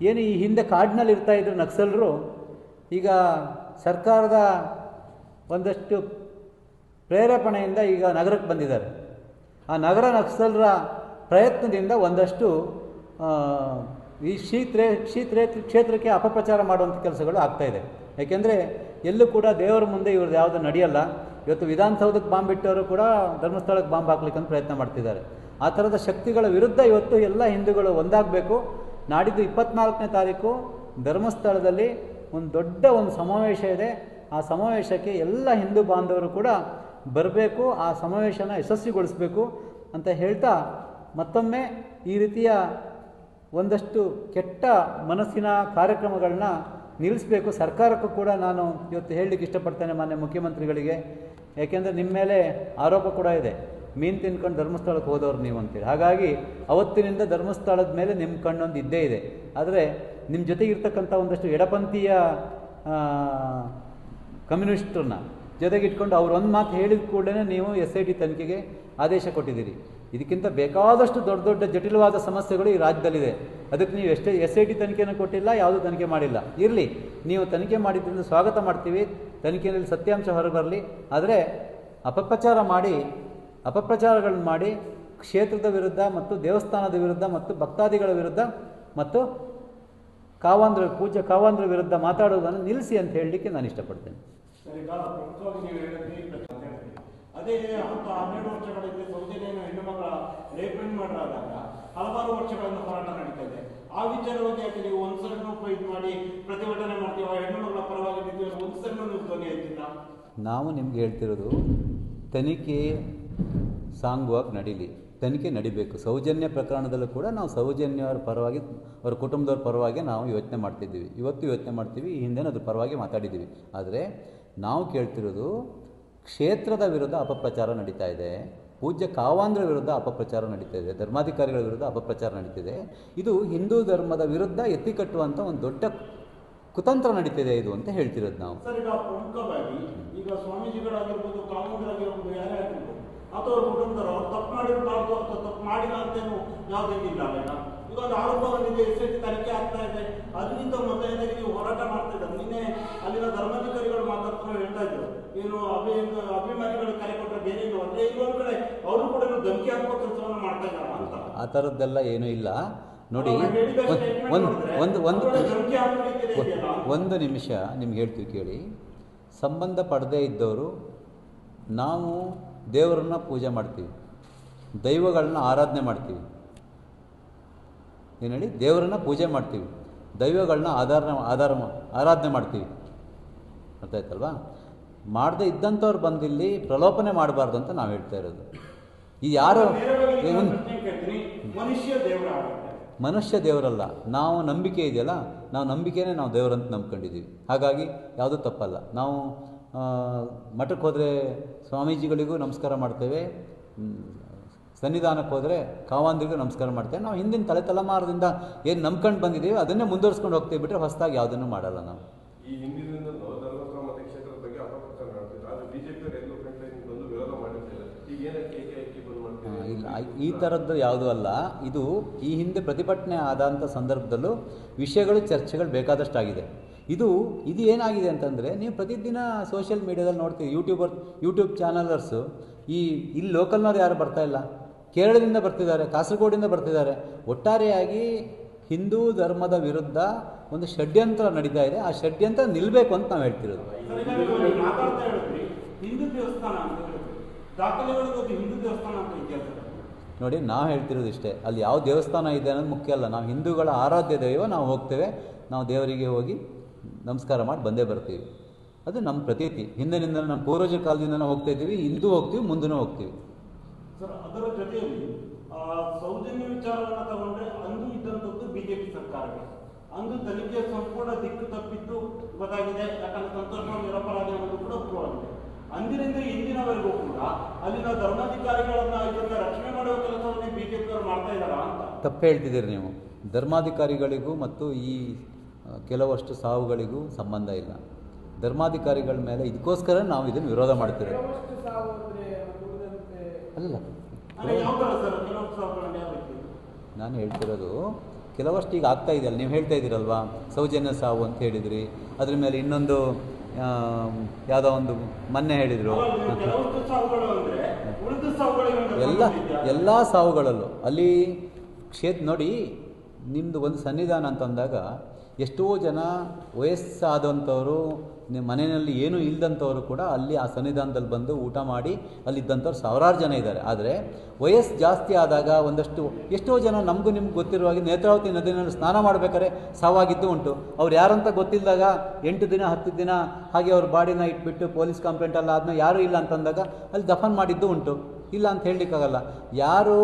ಏನು ಈ ಹಿಂದೆ ಕಾಡಿನಲ್ಲಿ ಇರ್ತಾ ಇದ್ರು ನಕ್ಸಲರು, ಈಗ ಸರ್ಕಾರದ ಒಂದಷ್ಟು ಪ್ರೇರೇಪಣೆಯಿಂದ ಈಗ ನಗರಕ್ಕೆ ಬಂದಿದ್ದಾರೆ. ಆ ನಗರ ನಕ್ಸಲರ ಪ್ರಯತ್ನದಿಂದ ಒಂದಷ್ಟು ಈ ಕ್ಷೇತ್ರ ಕ್ಷೇತ್ರ ಕ್ಷೇತ್ರಕ್ಕೆ ಅಪಪ್ರಚಾರ ಮಾಡುವಂಥ ಕೆಲಸಗಳು ಆಗ್ತಾ ಇದೆ. ಯಾಕೆಂದರೆ ಎಲ್ಲೂ ಕೂಡ ದೇವರ ಮುಂದೆ ಇವ್ರದ್ದು ಯಾವುದೂ ನಡೆಯಲ್ಲ. ಇವತ್ತು ವಿಧಾನಸೌಧಕ್ಕೆ ಬಾಂಬ್ ಇಟ್ಟವರು ಕೂಡ ಧರ್ಮಸ್ಥಳಕ್ಕೆ ಬಾಂಬ್ ಹಾಕ್ಲಿಕ್ಕೆ ಪ್ರಯತ್ನ ಮಾಡ್ತಿದ್ದಾರೆ. ಆ ಥರದ ಶಕ್ತಿಗಳ ವಿರುದ್ಧ ಇವತ್ತು ಎಲ್ಲ ಹಿಂದೂಗಳು ಒಂದಾಗಬೇಕು. ನಾಡಿದ್ದು ಇಪ್ಪತ್ನಾಲ್ಕನೇ ತಾರೀಕು ಧರ್ಮಸ್ಥಳದಲ್ಲಿ ಒಂದು ದೊಡ್ಡ ಒಂದು ಸಮಾವೇಶ ಇದೆ. ಆ ಸಮಾವೇಶಕ್ಕೆ ಎಲ್ಲ ಹಿಂದೂ ಬಾಂಧವರು ಕೂಡ ಬರಬೇಕು. ಆ ಸಮಾವೇಶನ ಯಶಸ್ವಿಗೊಳಿಸಬೇಕು ಅಂತ ಹೇಳ್ತಾ ಮತ್ತೊಮ್ಮೆ ಈ ರೀತಿಯ ಒಂದಷ್ಟು ಕೆಟ್ಟ ಮನಸ್ಸಿನ ಕಾರ್ಯಕ್ರಮಗಳನ್ನ ನಿಲ್ಲಿಸಬೇಕು. ಸರ್ಕಾರಕ್ಕೂ ಕೂಡ ನಾನು ಇವತ್ತು ಹೇಳಲಿಕ್ಕೆ ಇಷ್ಟಪಡ್ತೇನೆ ಮಾನ್ಯ ಮುಖ್ಯಮಂತ್ರಿಗಳಿಗೆ. ಏಕೆಂದರೆ ನಿಮ್ಮ ಮೇಲೆ ಆರೋಪ ಕೂಡ ಇದೆ. ಮೀನು ತಿನ್ಕೊಂಡು ಧರ್ಮಸ್ಥಳಕ್ಕೆ ಹೋದವ್ರು ನೀವು ಅಂತೇಳಿ ಹಾಗಾಗಿ ಅವತ್ತಿನಿಂದ ಧರ್ಮಸ್ಥಳದ ಮೇಲೆ ನಿಮ್ಮ ಕಣ್ಣೊಂದು ಇದ್ದೇ ಇದೆ. ಆದರೆ ನಿಮ್ಮ ಜೊತೆಗೆ ಇರ್ತಕ್ಕಂಥ ಒಂದಷ್ಟು ಎಡಪಂಥೀಯ ಕಮ್ಯುನಿಸ್ಟ್ರನ್ನ ಜೊತೆಗಿಟ್ಕೊಂಡು ಜೊತೆಗೆ ಇಟ್ಕೊಂಡು ಅವ್ರು ಒಂದು ಮಾತು ಹೇಳಿದ ಕೂಡಲೇ ನೀವು ಎಸ್ ಐ ಟಿ ತನಿಖೆಗೆ ಆದೇಶ ಕೊಟ್ಟಿದ್ದೀರಿ. ಇದಕ್ಕಿಂತ ಬೇಕಾದಷ್ಟು ದೊಡ್ಡ ದೊಡ್ಡ ಜಟಿಲವಾದ ಸಮಸ್ಯೆಗಳು ಈ ರಾಜ್ಯದಲ್ಲಿದೆ. ಅದಕ್ಕೆ ನೀವು ಎಷ್ಟೇ ಎಸ್ ಐ ಟಿ ತನಿಖೆಯನ್ನು ಕೊಟ್ಟಿಲ್ಲ, ಯಾವುದೂ ತನಿಖೆ ಮಾಡಿಲ್ಲ. ಇರಲಿ, ನೀವು ತನಿಖೆ ಮಾಡಿದ್ದರಿಂದ ಸ್ವಾಗತ ಮಾಡ್ತೀವಿ. ತನಿಖೆಯಲ್ಲಿ ಸತ್ಯಾಂಶ ಹೊರಬರಲಿ. ಆದರೆ ಅಪಪ್ರಚಾರ ಮಾಡಿ, ಅಪಪ್ರಚಾರಗಳನ್ನು ಮಾಡಿ, ಕ್ಷೇತ್ರದ ವಿರುದ್ಧ ಮತ್ತು ದೇವಸ್ಥಾನದ ವಿರುದ್ಧ ಮತ್ತು ಭಕ್ತಾದಿಗಳ ವಿರುದ್ಧ ಮತ್ತು ಕಾವಾಂಧ್ರ ಪೂಜೆ ಕಾವಾಂಧ್ರ ವಿರುದ್ಧ ಮಾತಾಡುವುದನ್ನು ನಿಲ್ಲಿಸಿ ಅಂತ ಹೇಳಲಿಕ್ಕೆ ನಾನು ಇಷ್ಟಪಡ್ತೇನೆ. ಅದೇ ಹತ್ತು ಹನ್ನೆರಡು ವರ್ಷಗಳ ಹಿಂದೆ ಸೌಜನ್ಯನ ಹೆಣ್ಣು ಮಕ್ಕಳ ರೇಪಣೆ ಮಾಡಲಾದಾಗ ಹಲವಾರು ವರ್ಷಗಳನ್ನು ಹೋರಾಟ ನಡೀತಾ ಇದೆ. ಆ ವಿಚಾರವಾಗಿ ಯಾಕೆ ನೀವು ಒಂದ್ಸಲೂ ಫೈಟ್ ಮಾಡಿ ಪ್ರತಿಭಟನೆ ಮಾಡ್ತೀವ ಹೆಣ್ಣು ಮಕ್ಕಳ ಪರವಾಗಿ ನಿಂತು ಒಂದ್ಸಲೂ ನೀವು ಧ್ವನಿ ಎತ್ತಿಲ್ಲ ನಾವು ನಿಮ್ಗೆ ಹೇಳ್ತಿರೋದು, ತನಿಖೆ ಸಾಂಗ್ವಾಗಿ ನಡೀಲಿ. ತನಿಖೆ ನಡಿಬೇಕು. ಸೌಜನ್ಯ ಪ್ರಕರಣದಲ್ಲೂ ಕೂಡ ನಾವು ಸೌಜನ್ಯವರ ಪರವಾಗಿ, ಅವರ ಕುಟುಂಬದವ್ರ ಪರವಾಗಿ ನಾವು ಯೋಚನೆ ಮಾಡ್ತಿದ್ದೀವಿ. ಇವತ್ತು ಯೋಚನೆ ಮಾಡ್ತೀವಿ, ಈ ಹಿಂದೆ ಅದ್ರ ಪರವಾಗಿ ಮಾತಾಡಿದ್ದೀವಿ. ಆದರೆ ನಾವು ಕೇಳ್ತಿರೋದು ಕ್ಷೇತ್ರದ ವಿರುದ್ಧ ಅಪಪ್ರಚಾರ ನಡೀತಾ ಇದೆ. ಪೂಜ್ಯ ಕಾವಾಂಧ್ರ ವಿರುದ್ಧ ಅಪಪ್ರಚಾರ ನಡೀತಾ ಇದೆ. ಧರ್ಮಾಧಿಕಾರಿಗಳ ವಿರುದ್ಧ ಅಪಪ್ರಚಾರ ನಡೀತಿದೆ. ಇದು ಹಿಂದೂ ಧರ್ಮದ ವಿರುದ್ಧ ಎತ್ತಿ ಕಟ್ಟುವಂಥ ಒಂದು ದೊಡ್ಡ ಕುತಂತ್ರ ನಡೀತಿದೆ ಇದು ಅಂತ ಹೇಳ್ತಿರೋದು ನಾವು. ಅಥವಾ ಅವ್ರ ಕುಟುಂಬದವರು ಅವ್ರು ತಪ್ಪು ಮಾಡಿರಬಾರ್ದು ಅಥವಾ ತಪ್ಪು ಮಾಡಿಲ್ಲ ಅಂತೇನು ಯಾವುದಿಲ್ಲ ಅಲ್ಲ ಒಂದು ಆರೋಪ ಬಂದಿದೆ ಎಸ್ ತನಿಖೆ ಆಗ್ತಾ ಇದೆ. ಅದರಿಂದ ಮೊದಲನೇದಾಗಿ ನೀವು ಹೋರಾಟ ಮಾಡ್ತಾ ಇದ್ದಾರೆ. ನಿನ್ನೆ ಅಲ್ಲಿನ ಧರ್ಮಾಧಿಕಾರಿಗಳು ಮಾತಾಡ್ತಾ ಹೇಳ್ತಾ ಇದ್ರು. ಏನು ಅಭಿ ಅಭಿಮಾನಿಗಳು ಕರೆ ಕೊಟ್ಟರೆ ಬೇರೆ ಇಲ್ಲ ಅಂದ್ರೆ ಇನ್ನೊಂದು ಕಡೆ ಅವರು ಕೂಡ ಧಮಕಿ ಹಾಕುವ ಕೆಲಸವನ್ನು ಮಾಡ್ತಾ ಇದ್ದಾರೆ ಅಂತ. ಆ ಥರದ್ದೆಲ್ಲ ಏನೂ ಇಲ್ಲ. ನೋಡಿ ಒಂದ್- ಒಂದು ಒಂದು. ಒಂದು ನಿಮಿಷ ನಿಮ್ಗೆ ಹೇಳ್ತೀವಿ ಕೇಳಿ. ಸಂಬಂಧ ಪಡದೇ ಇದ್ದವರು ನಾವು ದೇವರನ್ನ ಪೂಜೆ ಮಾಡ್ತೀವಿ. ದೈವಗಳನ್ನ ಆರಾಧನೆ ಮಾಡ್ತೀವಿ. ಏನು ಹೇಳಿ? ದೇವರನ್ನ ಪೂಜೆ ಮಾಡ್ತೀವಿ. ದೈವಗಳನ್ನ ಆಧಾರ ಆಧಾರ ಆರಾಧನೆ ಮಾಡ್ತೀವಿ. ಅರ್ಥ ಆಯ್ತಲ್ವಾ? ಮಾಡದೇ ಇದ್ದಂಥವ್ರು ಬಂದಿಲ್ಲಿ ಪ್ರಲೋಪನೆ ಮಾಡಬಾರ್ದು ಅಂತ ನಾವು ಹೇಳ್ತಾ ಇರೋದು. ಈ ಯಾರು ಮನುಷ್ಯ ದೇವರ ಆಗುತ್ತೆ ಮನುಷ್ಯ ದೇವರಲ್ಲ. ನಾವು ನಂಬಿಕೆ ಇದೆಯಲ್ಲ ನಾವು ನಂಬಿಕೆನೇ ನಾವು ದೇವರಂತ ನಂಬ್ಕೊಂಡಿದ್ದೀವಿ ಹಾಗಾಗಿ ಯಾವುದೂ ತಪ್ಪಲ್ಲ. ನಾವು ಮಠಕ್ಕೆ ಹೋದರೆ ಸ್ವಾಮೀಜಿಗಳಿಗೂ ನಮಸ್ಕಾರ ಮಾಡ್ತೇವೆ. ಸನ್ನಿಧಾನಕ್ಕೆ ಹೋದರೆ ಕಾವಾಂದ್ರಿಗೂ ನಮಸ್ಕಾರ ಮಾಡ್ತೇವೆ. ನಾವು ಹಿಂದಿನ ತಲೆ ತಲೆಮಾರದಿಂದ ಏನು ನಂಬ್ಕೊಂಡು ಬಂದಿದ್ದೀವಿ ಅದನ್ನೇ ಮುಂದುವರ್ಸ್ಕೊಂಡು ಹೋಗ್ತೀವಿ ಬಿಟ್ಟರೆ ಹೊಸದಾಗಿ ಯಾವುದನ್ನು ಮಾಡಲ್ಲ ನಾವು. ಇಲ್ಲ. ಈ ಥರದ್ದು ಯಾವುದೂ ಅಲ್ಲ ಇದು ಈ ಹಿಂದೆ ಪ್ರತಿಭಟನೆ ಆದಂಥ ಸಂದರ್ಭದಲ್ಲೂ ವಿಷಯಗಳು ಚರ್ಚೆಗಳು ಬೇಕಾದಷ್ಟಾಗಿದೆ. ಇದು ಇದು ಏನಾಗಿದೆ ಅಂತಂದರೆ ನೀವು ಪ್ರತಿದಿನ ಸೋಷಿಯಲ್ ಮೀಡಿಯಾದಲ್ಲಿ ನೋಡ್ತೀವಿ ಯೂಟ್ಯೂಬರ್ ಯೂಟ್ಯೂಬ್ ಚಾನಲರ್ಸು ಈ, ಇಲ್ಲಿ ಲೋಕಲ್ನವ್ರು ಯಾರು ಬರ್ತಾ ಇಲ್ಲ. ಕೇರಳದಿಂದ ಬರ್ತಿದ್ದಾರೆ, ಕಾಸರಗೋಡಿಂದ ಬರ್ತಿದ್ದಾರೆ. ಒಟ್ಟಾರೆಯಾಗಿ ಹಿಂದೂ ಧರ್ಮದ ವಿರುದ್ಧ ಒಂದು ಷಡ್ಯಂತ್ರ ನಡೀತಾ ಇದೆ. ಆ ಷಡ್ಯಂತ್ರ ನಿಲ್ಲಬೇಕು ಅಂತ ನಾವು ಹೇಳ್ತಿರೋದು. ನೋಡಿ, ನಾವು ಹೇಳ್ತಿರೋದು ಇಷ್ಟೇ. ಅಲ್ಲಿ ಯಾವ ದೇವಸ್ಥಾನ ಇದೆ ಅನ್ನೋದು ಮುಖ್ಯ ಅಲ್ಲ. ನಾವು ಹಿಂದೂಗಳ ಆರಾಧ್ಯ ದೈವ, ನಾವು ಹೋಗ್ತೇವೆ. ನಾವು ದೇವರಿಗೆ ಹೋಗಿ ನಮಸ್ಕಾರ ಮಾಡಿ ಬಂದೇ ಬರ್ತೀವಿ. ಅದು ನಮ್ಮ ಪ್ರತೀತಿ. ಹಿಂದಿನಿಂದ ನಮ್ಮ ಪೂರ್ವಜರ ಕಾಲದಿಂದ ಹೋಗ್ತಾ ಇದ್ದೀವಿ ಇಂದೂ ಹೋಗ್ತೀವಿ ಮುಂದೂ ಹೋಗ್ತೀವಿ. ಸರ್ ಅದರ ಜೊತೆಯಲ್ಲಿ ಸೌಜನ್ಯ ವಿಚಾರವನ್ನ ತಗೊಂಡ್ರೆ ಅಂದು ಇದ್ದಂಥದ್ದು ಬಿಜೆಪಿ ಸರ್ಕಾರಗಳು ಅಂದು ತನಿಖೆ ಸಂಪೂರ್ಣ ದಿಕ್ಕು ತಪ್ಪಿದ್ದು ಗೊತ್ತಾಗಿದೆ ಯಾಕಂದ್ರೆ ಸಂತೋಷ ನಿರಪರಾಧ ಅನ್ನೋದು ಕೂಡ ಪ್ರೂವ್ ಆಗಿದೆ ಅಂದಿನಿಂದ ಇಂದಿನವರೆಗೂ ಕೂಡ ಅಲ್ಲಿನ ಧರ್ಮಾಧಿಕಾರಿಗಳನ್ನ ಇದನ್ನ ರಕ್ಷಣೆ ಮಾಡುವ ಕೆಲಸವನ್ನೇ ಬಿಜೆಪಿಯವರು ಮಾಡ್ತಾ ಇದ್ದಾರಾ ಅಂತ? ತಪ್ಪು ಹೇಳ್ತಿದ್ದೀರಿ ನೀವು. ಧರ್ಮಾಧಿಕಾರಿಗಳಿಗೂ ಮತ್ತು ಈ ಕೆಲವಷ್ಟು ಸಾವುಗಳಿಗೂ ಸಂಬಂಧ ಇಲ್ಲ. ಧರ್ಮಾಧಿಕಾರಿಗಳ ಮೇಲೆ ಇದಕ್ಕೋಸ್ಕರ ನಾವು ಇದನ್ನು ವಿರೋಧ ಮಾಡ್ತೇವೆ. ಅಲ್ಲ ನಾನು ಹೇಳ್ತಿರೋದು ಕೆಲವಷ್ಟು ಈಗ ಆಗ್ತಾ ಇದೆಯಲ್ಲ ನೀವು ಹೇಳ್ತಾ ಇದ್ದೀರಲ್ವಾ? ಸೌಜನ್ಯ ಸಾವು ಅಂತ ಹೇಳಿದ್ರಿ. ಅದ್ರ ಮೇಲೆ ಇನ್ನೊಂದು ಯಾವುದೋ ಒಂದು ಮೊನ್ನೆ ಹೇಳಿದರು. ಎಲ್ಲ ಎಲ್ಲ ಸಾವುಗಳಲ್ಲೂ. ಅಲ್ಲಿ ಕ್ಷೇತ್ರ ನೋಡಿ ನಿಮ್ಮದು ಒಂದು ಸನ್ನಿಧಾನ ಅಂತಂದಾಗ ಎಷ್ಟೋ ಜನ ವಯಸ್ಸಾದಂಥವರು ನಿಮ್ಮ ಮನೆಯಲ್ಲಿ ಏನೂ ಇಲ್ಲದಂಥವರು ಕೂಡ ಅಲ್ಲಿ ಆ ಸನ್ನಿಧಾನದಲ್ಲಿ ಬಂದು ಊಟ ಮಾಡಿ ಅಲ್ಲಿದ್ದಂಥವ್ರು ಸಾವಿರಾರು ಜನ ಇದ್ದಾರೆ. ಆದರೆ ವಯಸ್ಸು ಜಾಸ್ತಿ ಆದಾಗ ಒಂದಷ್ಟು, ಎಷ್ಟೋ ಜನ ನಮಗೂ ನಿಮ್ಗೆ ಗೊತ್ತಿರುವ ಹಾಗೆ ನೇತ್ರಾವತಿ ನದಿನಲ್ಲಿ ಸ್ನಾನ ಮಾಡಬೇಕಾದ್ರೆ ಸಾವಾಗಿದ್ದು ಉಂಟು. ಅವ್ರು ಯಾರಂತ ಗೊತ್ತಿಲ್ಲದಾಗ ಎಂಟು ದಿನ, ಹತ್ತು ದಿನ ಹಾಗೆ ಅವ್ರ ಬಾಡಿನ ಇಟ್ಬಿಟ್ಟು ಪೊಲೀಸ್ ಕಂಪ್ಲೇಂಟ್ ಎಲ್ಲ ಆದ್ಮೇಲೆ ಯಾರೂ ಇಲ್ಲ ಅಂತಂದಾಗ ಅಲ್ಲಿ ದಫನ್ ಮಾಡಿದ್ದು ಉಂಟು. ಇಲ್ಲ ಅಂತ ಹೇಳಲಿಕ್ಕಾಗಲ್ಲ. ಯಾರು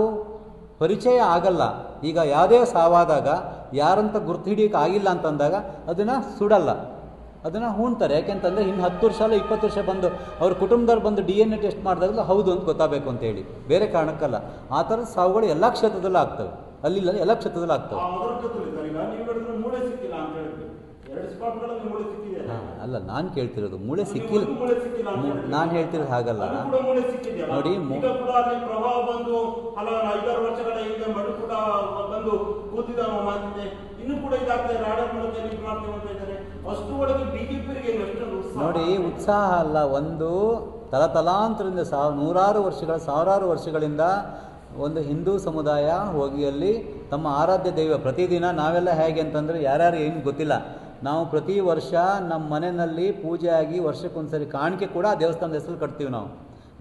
ಪರಿಚಯ ಆಗಲ್ಲ. ಈಗ ಯಾವುದೇ ಸಾವಾದಾಗ ಯಾರಂತ ಗುರ್ತು ಹಿಡಿಯೋಕೆ ಆಗಿಲ್ಲ ಅಂತಂದಾಗ ಅದನ್ನು ಸುಡಲ್ಲ. ಅದನ್ನು ಹೂಣ್ತಾರೆ. ಯಾಕೆಂತಂದರೆ ಇನ್ನು ಹತ್ತು ವರ್ಷ ಅಲ್ಲ, ಇಪ್ಪತ್ತು ವರ್ಷ ಬಂದು ಅವ್ರ ಕುಟುಂಬದವ್ರು ಬಂದು ಡಿ ಎನ್ ಎ ಟೆಸ್ಟ್ ಮಾಡಿದಾಗಲೂ ಹೌದು ಅಂತ ಗೊತ್ತಾಗಬೇಕು ಅಂತೇಳಿ ಬೇರೆ ಕಾರಣಕ್ಕಲ್ಲ. ಆ ಥರದ ಸಾವುಗಳು ಎಲ್ಲ ಕ್ಷೇತ್ರದಲ್ಲೂ ಆಗ್ತವೆ. ಅಲ್ಲಿ ಎಲ್ಲ ಕ್ಷೇತ್ರದಲ್ಲೂ ಆಗ್ತವೆ. ಅಲ್ಲ ನಾನು ಕೇಳ್ತಿರೋದು ಮೂಳೆ ಸಿಕ್ಕಿಲ್ಲ. ನಾನು ಹೇಳ್ತಿರೋದು ಹಾಗಲ್ಲ? ನೋಡಿ, ಪ್ರವಾಹ ಬಂದು ಐದಾರು ವರ್ಷಗಳ ಹಿಂದೆ ಮಡು ಕೂಡ ಬಂದು ಕೂತಿದ ಮಾತಿದೆ. ಇನ್ನು ಕೂಡ ಇದಾಗ್ತದೆ ರಾಡರ್ ಮೂಲಕ ಇದು ಮಾಡ್ತೀವಿ ಅಂತ ಇದ್ದಾರೆ. ಅಷ್ಟು ಒಳಗೆ ಬಿಜೆಪಿಗೆ ನೋಡಿ ಉತ್ಸಾಹ ಅಲ್ಲ. ಒಂದು ತಲತಲಾಂತರದಿಂದ ಸಾವಿರ ನೂರಾರು ವರ್ಷಗಳ ಸಾವಿರಾರು ವರ್ಷಗಳಿಂದ ಒಂದು ಹಿಂದೂ ಸಮುದಾಯ ಹೋಗಿ ಅಲ್ಲಿ ತಮ್ಮ ಆರಾಧ್ಯ ದೈವ ಪ್ರತಿದಿನ ನಾವೆಲ್ಲ ಹೇಗೆ ಅಂತಂದರೆ ಯಾರ್ಯಾರು ಏನು ಗೊತ್ತಿಲ್ಲ. ನಾವು ಪ್ರತಿ ವರ್ಷ ನಮ್ಮ ಮನೆಯಲ್ಲಿ ಪೂಜೆ ಆಗಿ ವರ್ಷಕ್ಕೊಂದ್ಸರಿ ಕಾಣಿಕೆ ಕೂಡ ದೇವಸ್ಥಾನದ ಹೆಸರು ಕಟ್ತೀವಿ ನಾವು.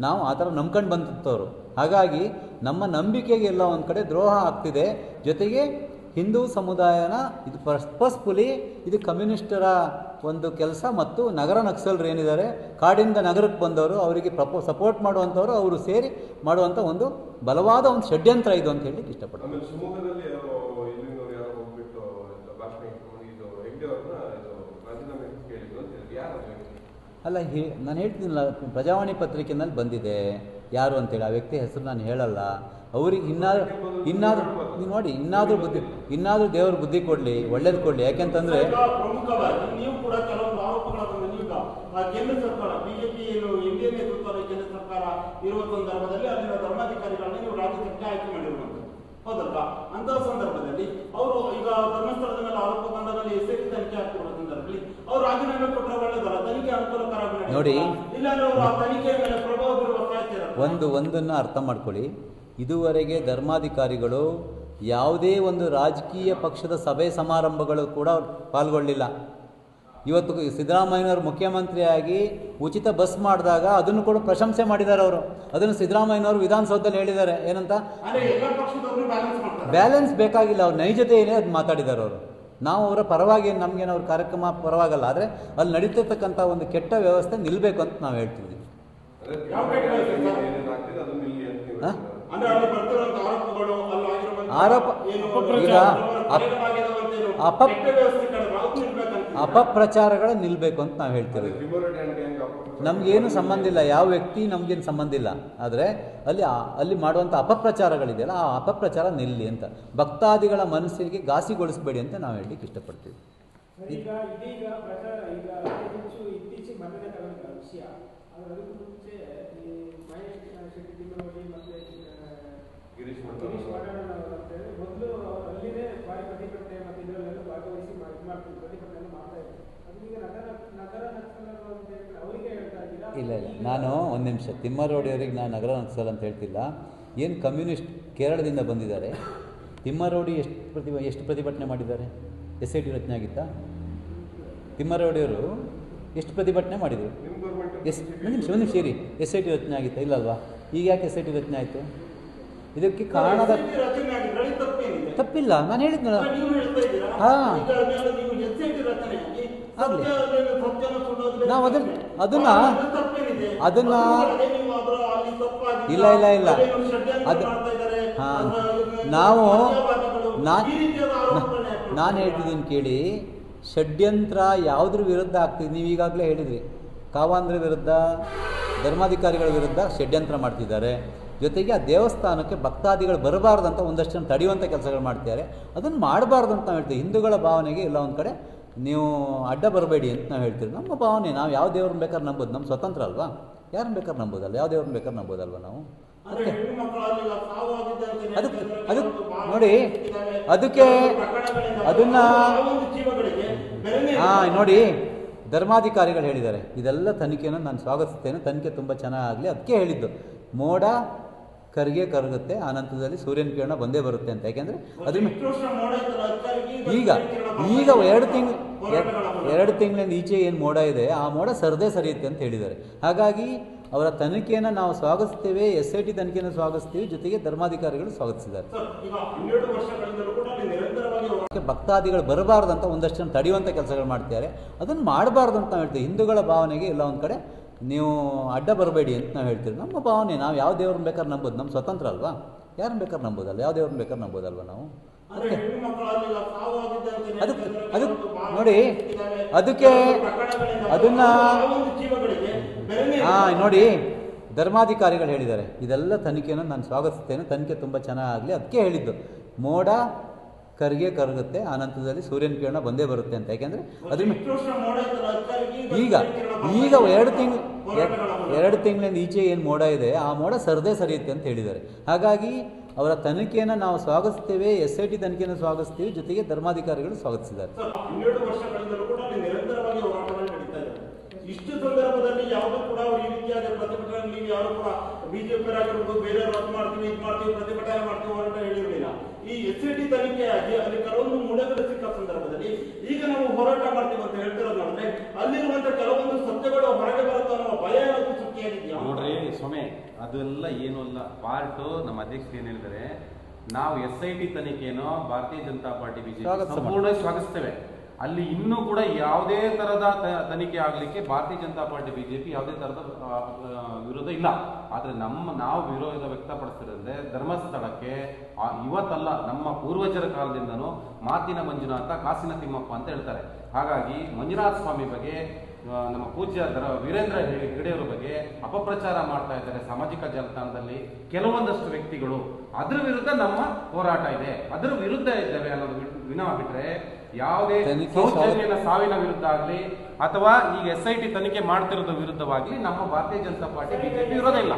ನಾವು ಆ ಥರ ನಂಬ್ಕೊಂಡು ಬಂದಿರ್ತವ್ರು ಹಾಗಾಗಿ ನಮ್ಮ ನಂಬಿಕೆಗೆ ಎಲ್ಲ ಒಂದು ಕಡೆ ದ್ರೋಹ ಆಗ್ತಿದೆ. ಜೊತೆಗೆ ಹಿಂದೂ ಸಮುದಾಯನ ಇದು ಪರ್ಪಸ್ಫುಲಿ ಇದು ಕಮ್ಯುನಿಸ್ಟರ ಒಂದು ಕೆಲಸ ಮತ್ತು ನಗರ ನಕ್ಸಲ್ರು ಏನಿದ್ದಾರೆ, ಕಾಡಿಂದ ನಗರಕ್ಕೆ ಬಂದವರು, ಅವರಿಗೆ ಪ್ರಪೋ, ಸಪೋರ್ಟ್ ಮಾಡುವಂಥವ್ರು, ಅವರು ಸೇರಿ ಮಾಡುವಂಥ ಒಂದು ಬಲವಾದ ಒಂದು ಷಡ್ಯಂತ್ರ ಇದು ಅಂತ ಹೇಳಿ ಇಷ್ಟಪಡ್ತೀನಿ. ಅಲ್ಲ ಹೇ ನಾನು ಹೇಳ್ತೀನಲ್ಲ ಪ್ರಜಾವಾಣಿ ಪತ್ರಿಕೆನಲ್ಲಿ ಬಂದಿದೆ. ಯಾರು ಅಂತೇಳಿ ಆ ವ್ಯಕ್ತಿ ಹೆಸರು ನಾನು ಹೇಳಲ್ಲ. ಅವ್ರಿಗೆ ಇನ್ನಾದ್ರೂ ಇನ್ನಾದ್ರೂ ನೀವು ನೋಡಿ ಇನ್ನಾದ್ರೂ ಬುದ್ಧಿ ಇನ್ನಾದ್ರೂ ದೇವ್ರ ಬುದ್ಧಿ ಕೊಡಲಿ ಒಳ್ಳೇದು ಕೊಡಲಿ. ಯಾಕೆಂತಂದ್ರೆ ಈಗ ನೀವು ಕೂಡ ಕೆಲವೊಂದು ಆರೋಪಗಳನ್ನು ಈಗ ಆ ಕೇಂದ್ರ ಸರ್ಕಾರ ಬಿಜೆಪಿ ಎನ್ಡಿಎ ನೇತೃತ್ವದ ಕೇಂದ್ರ ಸರ್ಕಾರ ಇರುವ ಸಂದರ್ಭದಲ್ಲಿ ಅಲ್ಲಿನ ಧರ್ಮಾಧಿಕಾರಿಗಳನ್ನ ನೀವು ರಾಜ್ಯಸಭೆಗೆ ಆಯ್ಕೆ ಮಾಡಿರುವಂತ ಹೌದಲ್ವಾ? ಅಂತ ಸಂದರ್ಭದಲ್ಲಿ ಅವರು ಈಗ ಧರ್ಮಸ್ಥಳದ ಇರುತ್ತೆ. ಒಂದು ಒಂದನ್ನು ಅರ್ಥ ಮಾಡ್ಕೊಳ್ಳಿ. ಇದುವರೆಗೆ ಧರ್ಮಾಧಿಕಾರಿಗಳು ಯಾವುದೇ ಒಂದು ರಾಜಕೀಯ ಪಕ್ಷದ ಸಭೆ ಸಮಾರಂಭಗಳು ಕೂಡ ಪಾಲ್ಗೊಳ್ಳಿಲ್ಲ ಇವತ್ತು ಸಿದ್ದರಾಮಯ್ಯನವರು ಮುಖ್ಯಮಂತ್ರಿಯಾಗಿ ಉಚಿತ ಬಸ್ ಮಾಡಿದಾಗ ಅದನ್ನು ಕೂಡ ಪ್ರಶಂಸೆ ಮಾಡಿದ್ದಾರೆ ಅವರು. ಅದನ್ನು ಸಿದ್ದರಾಮಯ್ಯನವರು ವಿಧಾನಸೌಧದಲ್ಲಿ ಹೇಳಿದ್ದಾರೆ. ಏನಂತ? ಬ್ಯಾಲೆನ್ಸ್ ಬೇಕಾಗಿಲ್ಲ. ಅವ್ರ ನೈಜತೆ ಏನೇ ಅದು ಮಾತಾಡಿದ್ದಾರೆ ಅವರು. ನಾವು ಅವರ ಪರವಾಗಿ ನಮಗೇನು ಅವ್ರ ಕಾರ್ಯಕ್ರಮ ಪರವಾಗಲ್ಲ. ಆದರೆ ಅಲ್ಲಿ ನಡೀತಿರ್ತಕ್ಕಂಥ ಒಂದು ಕೆಟ್ಟ ವ್ಯವಸ್ಥೆ ನಿಲ್ಲಬೇಕು ಅಂತ ನಾವು ಹೇಳ್ತೀವಿ ಆರೋಪ ಏನು ಈಗ ಅಪ್- ಅಪಪ್ರಚಾರಗಳು ನಿಲ್ಲಬೇಕು ಅಂತ ನಾವು ಹೇಳ್ತೀವಿ. ನಮಗೇನು ಸಂಬಂಧ ಇಲ್ಲ. ಯಾವ ವ್ಯಕ್ತಿ ನಮಗೇನು ಸಂಬಂಧ ಇಲ್ಲ. ಆದರೆ ಅಲ್ಲಿ ಅಲ್ಲಿ ಮಾಡುವಂಥ ಅಪಪ್ರಚಾರಗಳಿದೆಯಲ್ಲ ಆ ಅಪಪ್ರಚಾರ ನಿಲ್ಲಿ ಅಂತ. ಭಕ್ತಾದಿಗಳ ಮನಸ್ಸಿಗೆ ಘಾಸಿಗೊಳಿಸಬೇಡಿ ಅಂತ ನಾವು ಹೇಳಲಿಕ್ಕೆ ಇಷ್ಟಪಡ್ತೀವಿ. ಈಗ ಇದೀಗ ಪ್ರಚಾರ ಈಗ ಅತಿ ಹೆಚ್ಚು ಇತ್ತೀಚೆಗೆ ಬಂದಿದೆ ತಗೊಂಡ ವಿಷಯ ಆದ್ರೆ ಅದಕ್ಕೂ ಮುಂಚೆ ಈ ಮಹೇಶ್ ಶೆಟ್ಟಿ ತಿಮ್ಮನವಡಿ ಮತ್ತೆ ಆ, ಗಿರೀಶ್ ಗಿರೀಶ್ ಮಠ ಮಠಣ್ಣ ಅವರು ಅಂತ ಹೇಳಿ ಮೊದಲು ಅಲ್ಲಿನೇ ಭಾರಿ ಪ್ರತಿಭಟನೆ ಮತ್ತೆ ಇದರಲ್ಲೆಲ್ಲ ಭಾಗವಹಿಸಿ ಮಾಡಿ ಇದು ಮಾಡ್ತಿದ್ರು ಪ್ರತಿಭಟನೆ ಮಾಡ್ತಾ ಇದ್ರು ಅದೀಗ ನಗರ ನಗರ ನಕ್ಸಲರು ಅಂತ ಹೇಳಿ ಅವರಿಗೆ ಹೇಳ್ತಾ ಇದ್ದೀರಾ ಇಲ್ಲ ಇಲ್ಲ. ನಾನು ಒಂದು ನಿಮಿಷ. ತಿಮ್ಮರೋಡಿಯವರಿಗೆ ನಾನು ನಗರ ನಕ್ಸಲ್ ಅಂತ ಹೇಳ್ತಿಲ್ಲ. ಏನು ಕಮ್ಯುನಿಸ್ಟ್ ಕೇರಳದಿಂದ ಬಂದಿದ್ದಾರೆ? ತಿಮ್ಮರೋಡಿ ಎಷ್ಟು ಪ್ರತಿ ಎಷ್ಟು ಪ್ರತಿಭಟನೆ ಮಾಡಿದ್ದಾರೆ? ಎಸ್ ಐ ಟಿ ರಚನೆ ಆಗಿತ್ತಾ? ತಿಮ್ಮರೋಡಿಯವರು ಎಷ್ಟು ಪ್ರತಿಭಟನೆ ಮಾಡಿದರು? ಎಸ್ ಒಂದು ನಿಮಿಷ ಒಂದು ನಿಮಿಷ ಇರಿ. ಎಸ್ ಐ ಟಿ ರಚನೆ ಆಗಿತ್ತಾ? ಇಲ್ಲಲ್ವಾ ಈಗ ಯಾಕೆ ಎಸ್ ಐ ಟಿ ರಚನೆ ಆಯಿತು? ಇದಕ್ಕೆ ಕಾರಣದ ತಪ್ಪಿಲ್ಲ. ನಾನು ಹೇಳಿದ್ನಲ್ಲ. ಹಾಂ. ಆಗಲಿ. ನೀವು- ಅದನ್ನ-? ಅದನ್ನ- ಅದು ಅದನ್ನ- ಇಲ್ಲ, ಇಲ್ಲ, ಇಲ್ಲ. ಅದು- ಹಾ. ನಾವು ನಾನು? ಹೇಳ್ತಿದ್ದೀನಿ ಕೇಳಿ. ಷಡ್ಯಂತ್ರ ಯಾವುದ್ರ ವಿರುದ್ಧ ಆಗ್ತಿದೆ? ನೀವು ಈಗಾಗಲೇ ಹೇಳಿದ್ರಿ. ಕಾವಾಂಧ್ರ ವಿರುದ್ಧ ಧರ್ಮಾಧಿಕಾರಿಗಳ ವಿರುದ್ಧ ಷಡ್ಯಂತ್ರ ಮಾಡ್ತಿದ್ದಾರೆ. ಜೊತೆಗೆ ಆ ದೇವಸ್ಥಾನಕ್ಕೆ ಭಕ್ತಾದಿಗಳು ಬರಬಾರ್ದಂತ ಒಂದಷ್ಟು ಜನ ತಡೆಯುವಂಥ ಕೆಲಸಗಳು ಮಾಡ್ತಿದ್ದಾರೆ. ಅದನ್ನು ಮಾಡಬಾರ್ದು ಅಂತ ನಾವು ಹೇಳ್ತೀವಿ. ಹಿಂದೂಗಳ ಭಾವನೆಗೆ ಎಲ್ಲ ಒಂದು ಕಡೆ ನೀವು ಅಡ್ಡ ಬರಬೇಡಿ ಅಂತ ನಾವು ಹೇಳ್ತೀವಿ. ನಮ್ಮ ಭಾವನೆ ನಾವು ಯಾವ ದೇವ್ರನ್ನ ಬೇಕಾದ್ರೆ ನಂಬೋದು. ನಮ್ಮ ಸ್ವತಂತ್ರ ಅಲ್ವಾ? ಯಾರನ್ನ ಬೇಕಾದ್ರೆ ನಂಬೋದಲ್ಲ ಯಾವ ದೇವ್ರನ್ನ ಬೇಕಾದ್ರೆ ನಂಬೋದಲ್ವಾ ನಾವು? ಅದಕ್ಕೆ ಅದಕ್ಕೆ ಅದಕ್ಕೆ ನೋಡಿ ಅದಕ್ಕೆ ಅದನ್ನ ಹಾ ನೋಡಿ ಧರ್ಮಾಧಿಕಾರಿಗಳು ಹೇಳಿದ್ದಾರೆ. ಇದೆಲ್ಲ ತನಿಖೆನ ನಾನು ಸ್ವಾಗತಿಸ್ತೇನೆ. ತನಿಖೆ ತುಂಬ ಚೆನ್ನಾಗಲಿ ಅದಕ್ಕೆ ಹೇಳಿದ್ದು. ಮೋಡ ಕರಿಗೆ ಕರಗುತ್ತೆ ಆ ನಂತರದಲ್ಲಿ ಸೂರ್ಯನ ಕಿರಣ ಬಂದೇ ಬರುತ್ತೆ ಅಂತ. ಯಾಕೆಂದ್ರೆ ಅದ್ರ ಈಗ ಈಗ ಎರಡು. ತಿಂಗಳು ಎರಡು ತಿಂಗಳಿಂದ ಈಚೆ ಏನು ಮೋಡ ಇದೆ ಆ ಮೋಡ ಸರದೇ ಸರಿಯುತ್ತೆ ಅಂತ ಹೇಳಿದ್ದಾರೆ. ಹಾಗಾಗಿ ಅವರ ತನಿಖೆಯನ್ನು ನಾವು ಸ್ವಾಗತಿಸ್ತೇವೆ ಎಸ್ ಐ ಟಿ ತನಿಖೆಯನ್ನು ಸ್ವಾಗತಿಸ್ತೀವಿ ಜೊತೆಗೆ ಧರ್ಮಾಧಿಕಾರಿಗಳು ಸ್ವಾಗತಿಸಿದ್ದಾರೆ. ಭಕ್ತಾದಿಗಳು ಬರಬಾರ್ದಂತ ಒಂದಷ್ಟು ಜನ ತಡೆಯುವಂಥ ಕೆಲಸಗಳು ಮಾಡ್ತಿದ್ದಾರೆ. ಅದನ್ನು ಮಾಡಬಾರ್ದು ಅಂತ ಹೇಳ್ತೀವಿ. ಹಿಂದೂಗಳ ಭಾವನೆಗೆ ಎಲ್ಲ ಒಂದು ಕಡೆ ನೀವು ಅಡ್ಡ ಬರಬೇಡಿ ಅಂತ ನಾವು ಹೇಳ್ತೀವಿ. ನಮ್ಮ ಭಾವನೆ ನಾವು ಯಾವ ದೇವ್ರನ್ನ ಬೇಕಾದ್ರೆ ನಂಬೋದು. ನಮ್ಮ ಸ್ವತಂತ್ರ ಅಲ್ವಾ? ಯಾರನ್ನ ಬೇಕಾದ್ರೆ ನಂಬೋದಲ್ಲ ಯಾವ ದೇವ್ರನ್ನ ಬೇಕಾದ್ರೆ ನಂಬೋದಲ್ವಾ ನಾವು? ಅದಕ್ಕೆ ಅದಕ್ಕೆ- ಅದಕ್ಕೆ ನೋಡಿ, ಅದಕ್ಕೆ ಅದನ್ನ- ಹಾಂ ನೋಡಿ ಧರ್ಮಾಧಿಕಾರಿಗಳು ಹೇಳಿದ್ದಾರೆ. ಇದೆಲ್ಲ ತನಿಖೆಯನ್ನು ನಾನು ಸ್ವಾಗತಿಸ್ತೇನೆ. ತನಿಖೆ ತುಂಬ ಚೆನ್ನಾಗಲಿ ಅದಕ್ಕೆ ಹೇಳಿದ್ದು ಮೋಡ ಕರಿಗೆ ಕರಗುತ್ತೆ ಆನಂತರದಲ್ಲಿ ನಂತರದಲ್ಲಿ ಸೂರ್ಯನ ಕಿರಣ ಬಂದೇ ಬರುತ್ತೆ ಅಂತ. ಯಾಕೆಂದರೆ ಅದ್ರ ಈಗ ಈಗ ಎರಡು ತಿಂಗಳು ಎರಡು ತಿಂಗಳಿಂದ ಈಚೆ ಏನು ಮೋಡ ಇದೆ ಆ ಮೋಡ ಸರದೇ ಸರಿಯುತ್ತೆ ಅಂತ ಹೇಳಿದ್ದಾರೆ. ಹಾಗಾಗಿ ಅವರ ತನಿಖೆಯನ್ನು ನಾವು ಸ್ವಾಗತಿಸ್ತೇವೆ ಎಸ್ ಐ ಟಿ ತನಿಖೆಯನ್ನು ಸ್ವಾಗತಿಸ್ತೀವಿ ಜೊತೆಗೆ ಧರ್ಮಾಧಿಕಾರಿಗಳು ಸ್ವಾಗತಿಸಿದ್ದಾರೆ. ಸರ್, ಹನ್ನೆರಡು ಕೂಡ ನಿರಂತರವಾಗಿ ಹೋರಾಟಗಳು ನಡೀತಾ ಇಷ್ಟು ಸಂದರ್ಭದಲ್ಲಿ ಯಾವುದು ಕೂಡ ಅವರು ಈ ರೀತಿಯಾದ ಪ್ರತಿಭಟನೆ ನೀವು ಯಾರು ಕೂಡ ಬಿಜೆಪಿ ಆಗಿರ್ಬೋದು ಬೇರೆಯವರು ಮಾಡ್ತೀವಿ ಇದು ಮಾಡ್ತೀವಿ ಪ್ರತಿಭಟನೆ ಮಾಡ್ತೀವಿ ಅಂತ ಹೇಳಿರಲಿಲ್ಲ. ಈ ಎಸ್ ಐ ಟಿ ತನಿಖೆಯಾಗಿ ಅಲ್ಲಿ ಕೆಲವೊಂದು ಮುಳೆಗಳು ಸಿಕ್ಕ ಸಂದರ್ಭದಲ್ಲಿ ಈಗ ನಾವು ಹೋರಾಟ ಮಾಡ್ತೀವಿ ಅಂತ ಹೇಳ್ತಿರೋದು ನೋಡಿದ್ರೆ ಅಲ್ಲಿರುವಂತ ಕೆಲವೊಂದು ಸತ್ಯಗಳು ಹೊರಗೆ ಬರುತ್ತೆ ಅನ್ನೋ ಭಯ ಏನಾದ್ರು ನೋಡ್ರಿ ಸೊಮೆ ಅದೆಲ್ಲ ಏನು ಅಲ್ಲ. ಪಾರ್ಟ್ ನಮ್ಮ ಅಧ್ಯಕ್ಷರು ಏನ್ ಹೇಳಿದರೆ ನಾವು ಎಸ್ ಐ ಟಿ ತನಿಖೆಯನ್ನು ಭಾರತೀಯ ಜನತಾ ಪಾರ್ಟಿ ಬಿಜೆಪಿ ಸಂಪೂರ್ಣ ಸಂಪೂರ್ಣವಾಗಿ ಸ್ವಾಗತಿಸ್ತೇವೆ. ಅಲ್ಲಿ ಇನ್ನೂ ಕೂಡ ಯಾವುದೇ ತರದ ತನಿಖೆ ಆಗಲಿಕ್ಕೆ ಭಾರತೀಯ ಜನತಾ ಪಾರ್ಟಿ ಬಿಜೆಪಿ ಯಾವುದೇ ಆ, ವಿರೋಧ ಇಲ್ಲ. ಆದರೆ ನಮ್ಮ ನಾವು ವಿರೋಧ ವ್ಯಕ್ತಪಡಿಸಿದಂತೆ ಧರ್ಮಸ್ಥಳಕ್ಕೆ ಇವತ್ತಲ್ಲ ನಮ್ಮ ಪೂರ್ವಜರ ಕಾಲದಿಂದನೂ ಮಾತಿನ ಮಂಜುನಾಥ ಕಾಸಿನ ತಿಮ್ಮಪ್ಪ ಅಂತ ಹೇಳ್ತಾರೆ. ಹಾಗಾಗಿ ಮಂಜುನಾಥ ಸ್ವಾಮಿ ಬಗ್ಗೆ ನಮ್ಮ ಪೂಜ್ಯ ದರ ವೀರೇಂದ್ರ ಹೆಗಡೆಯವರ ಬಗ್ಗೆ ಅಪಪ್ರಚಾರ ಮಾಡ್ತಾ ಇದ್ದಾರೆ ಸಾಮಾಜಿಕ ಜಾಲತಾಣದಲ್ಲಿ. ಕೆಲವೊಂದಷ್ಟು ವ್ಯಕ್ತಿಗಳು ಅದರ ವಿರುದ್ಧ ನಮ್ಮ ಹೋರಾಟ ಇದೆ. ಅದರ ವಿರುದ್ಧ ವಿನಃ ಬಿಟ್ರೆ ಯಾವುದೇ ಸೌಜನ್ಯನ ಸಾವಿನ ವಿರುದ್ಧ ಆಗಲಿ ಅಥವಾ ಈಗ ಎಸ್ ಐ ಟಿ ತನಿಖೆ ಮಾಡ್ತಿರೋದ್ರ ವಿರುದ್ಧವಾಗಿ ನಮ್ಮ ಭಾರತೀಯ ಜನತಾ ಪಾರ್ಟಿ ಬಿಜೆಪಿ ವಿರೋಧ ಇಲ್ಲ.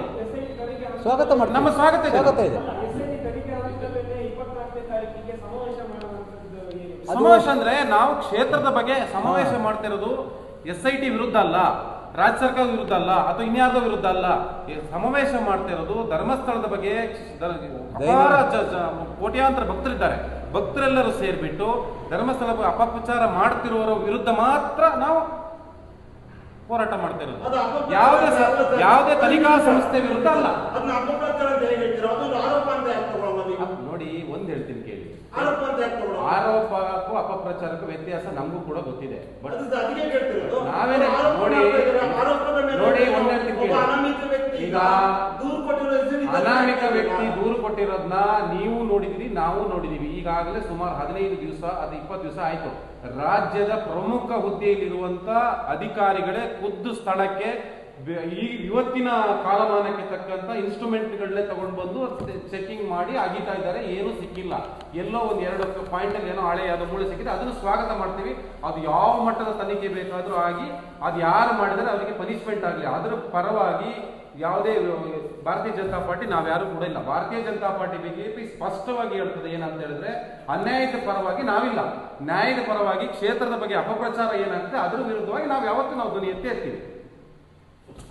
ಸ್ವಾಗತ ಮಾಡಿ ನಮ್ಮ ಸ್ವಾಗತ ಇದೆ. ಸ್ವಾಗತ ಇದೆ. ಸಮಾವೇಶ ಅಂದ್ರೆ ನಾವು ಕ್ಷೇತ್ರದ ಬಗ್ಗೆ ಸಮಾವೇಶ ಮಾಡ್ತಿರೋದು ಎಸ್ ಐ ಟಿ ವಿರುದ್ಧ ಅಲ್ಲ. ರಾಜ್ಯ ಸರ್ಕಾರದ ವಿರುದ್ಧ ಅಲ್ಲ ಅಥವಾ ಇನ್ಯಾರದ ವಿರುದ್ಧ ಅಲ್ಲ ಈ ಸಮಾವೇಶ ಮಾಡ್ತಿರೋದು ಧರ್ಮಸ್ಥಳದ ಬಗ್ಗೆ ಕೋಟ್ಯಾಂತರ ಭಕ್ತರಿದ್ದಾರೆ. ಭಕ್ತರೆಲ್ಲರೂ ಸೇರಿಬಿಟ್ಟು ಧರ್ಮಸ್ಥಳ ಬಗ್ಗೆ ಅಪಪ್ರಚಾರ ಮಾಡ್ತಿರುವವರ ವಿರುದ್ಧ ಮಾತ್ರ ನಾವು ಹೋರಾಟ ಮಾಡ್ತಾ ಇರೋದು. ಯಾವುದೇ. ಯಾವುದೇ ತನಿಖಾ ಸಂಸ್ಥೆ ವಿರುದ್ಧ ಅಲ್ಲ. ಅದನ್ನ ಅಪಪ್ರಚಾರ ಅಂತ ಹೇಗೆ ಹೇಳ್ತೀರಾ? ಅದು ಆರೋಪ ಅಂತ ಯಾಕೆ ನೋಡಿ ಒಂದ್ ಹೇಳ್ತೀನಿ ಕೇಳಿ. ಆರೋಪ ಅಪಪ್ರಚಾರಕ್ಕೂ ವ್ಯತ್ಯಾಸ ನಮಗೂ ಕೂಡ ಗೊತ್ತಿದೆ. ಬಟ್ ನಾವೇನೆ ನೋಡಿ ನೋಡಿ ಈಗ. ಅನಾಮಿಕ ವ್ಯಕ್ತಿ ದೂರು ಕೊಟ್ಟಿರೋದನ್ನ ನೀವು ನೋಡಿದಿರಿ ನಾವು ನೋಡಿದೀವಿ ಈಗಾಗಲೇ ಸುಮಾರು ಹದಿನೈದು ದಿವಸ ಅದು ಇಪ್ಪತ್ತು ದಿವಸ ಆಯ್ತು. ರಾಜ್ಯದ ಪ್ರಮುಖ ಹುದ್ದೆಯಲ್ಲಿರುವಂತ ಅಧಿಕಾರಿಗಳೇ ಖುದ್ದು ಸ್ಥಳಕ್ಕೆ ಈ ಇವತ್ತಿನ ಕಾಲಮಾನಕ್ಕೆ ತಕ್ಕಂತ ಇನ್ಸ್ಟ್ರೂಮೆಂಟ್ಗಳನ್ನೇ ತಗೊಂಡು ಬಂದು ಚೆಕಿಂಗ್ ಮಾಡಿ ಅಗಿತಾ ಇದ್ದಾರೆ. ಏನು ಸಿಕ್ಕಿಲ್ಲ. ಎಲ್ಲೋ ಒಂದು ಎರಡು ಪಾಯಿಂಟ್ ಅಲ್ಲಿ ಏನೋ ಹಳೆ ಮೂಳೆ ಸಿಕ್ಕಿದೆ. ಅದನ್ನು ಸ್ವಾಗತ ಮಾಡ್ತೀವಿ. ಅದು ಯಾವ ಮಟ್ಟದ ತನಿಖೆ ಬೇಕಾದರೂ ಆಗಿ ಅದು ಯಾರು ಮಾಡಿದರೆ ಅವರಿಗೆ ಪನಿಷ್ಮೆಂಟ್ ಆಗಲಿ. ಅದರ ಪರವಾಗಿ ಯಾವುದೇ ಭಾರತೀಯ ಜನತಾ ಪಾರ್ಟಿ ನಾವ್ಯಾರು ಕೂಡ ಇಲ್ಲ. ಭಾರತೀಯ ಜನತಾ ಪಾರ್ಟಿ ಬಿಜೆಪಿ ಸ್ಪಷ್ಟವಾಗಿ ಹೇಳ್ತದೆ ಏನಂತ ಹೇಳಿದ್ರೆ, ಅನ್ಯಾಯದ ಪರವಾಗಿ ನಾವಿಲ್ಲ. ನ್ಯಾಯದ ಪರವಾಗಿ ಕ್ಷೇತ್ರದ ಬಗ್ಗೆ ಅಪಪ್ರಚಾರ ಏನಾಗುತ್ತೆ ಅದರ ವಿರುದ್ಧವಾಗಿ ನಾವು ಯಾವತ್ತೂ ನಾವು ಧ್ವನಿ ಎತ್ತಿ ಎತ್ತೀವಿ ಸರ್ ಅಂದ್ರೆ ಹೆಗ್ಡೆ ಅವ್ರ ತರ ಮಾತಾಡೋ ಅಥವಾ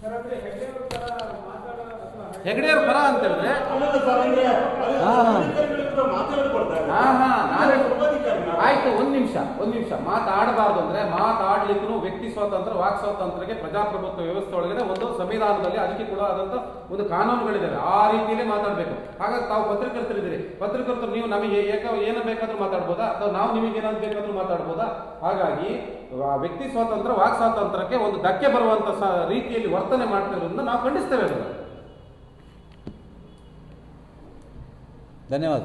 ಹೆಗಡೆಯವ್ರ ಪರ ಅಂತ ಹೇಳಿದ್ರೆ ಹಾ ಹಾ. ಹಾ ಹಾ ನಾನು? ಆಯ್ತು, ಒಂದ್ ನಿಮಿಷ ಒಂದ್ ನಿಮಿಷ. ಮಾತಾಡಬಾರ್ದು ಅಂದ್ರೆ ಮಾತಾಡ್ಲಿಕ್ಕೂ ವ್ಯಕ್ತಿ ಸ್ವಾತಂತ್ರ್ಯ, ವಾಕ್ ಸ್ವಾತಂತ್ರ್ಯಕ್ಕೆ ಪ್ರಜಾಪ್ರಭುತ್ವ ವ್ಯವಸ್ಥೆ ಒಳಗಡೆ ಒಂದು ಸಂವಿಧಾನದಲ್ಲಿ ಅದಕ್ಕೆ ಕೂಡ ಆದಂತ ಒಂದು ಕಾನೂನುಗಳಿದ್ದಾವೆ ಆ ರೀತಿಯಲ್ಲೇ ಮಾತಾಡಬೇಕು. ಹಾಗಾಗಿ ತಾವು ಪತ್ರಕರ್ತರಿದ್ದೀರಿ ಪತ್ರಕರ್ತರು ನೀವು ನಮಗೆ ಏಕ, ಏನು ಬೇಕಾದ್ರೂ ಮಾತಾಡ್ಬೋದಾ? ಅಥವಾ ನಾವು ನಿಮಗೆ ಏನಾದ್ರು ಬೇಕಾದ್ರೂ ಮಾತಾಡ್ಬೋದಾ? ಹಾಗಾಗಿ ವ್ಯಕ್ತಿ ಸ್ವಾತಂತ್ರ್ಯ, ವಾಕ್ ಸ್ವಾತಂತ್ರ್ಯಕ್ಕೆ ಒಂದು ಧಕ್ಕೆ ಬರುವಂತ ರೀತಿಯಲ್ಲಿ ವರ್ತನೆ ಮಾಡ್ತಿರೋದ್ರಿಂದ ನಾವು ಖಂಡಿಸ್ತೇವೆ ಅದನ್ನು. ಧನ್ಯವಾದ.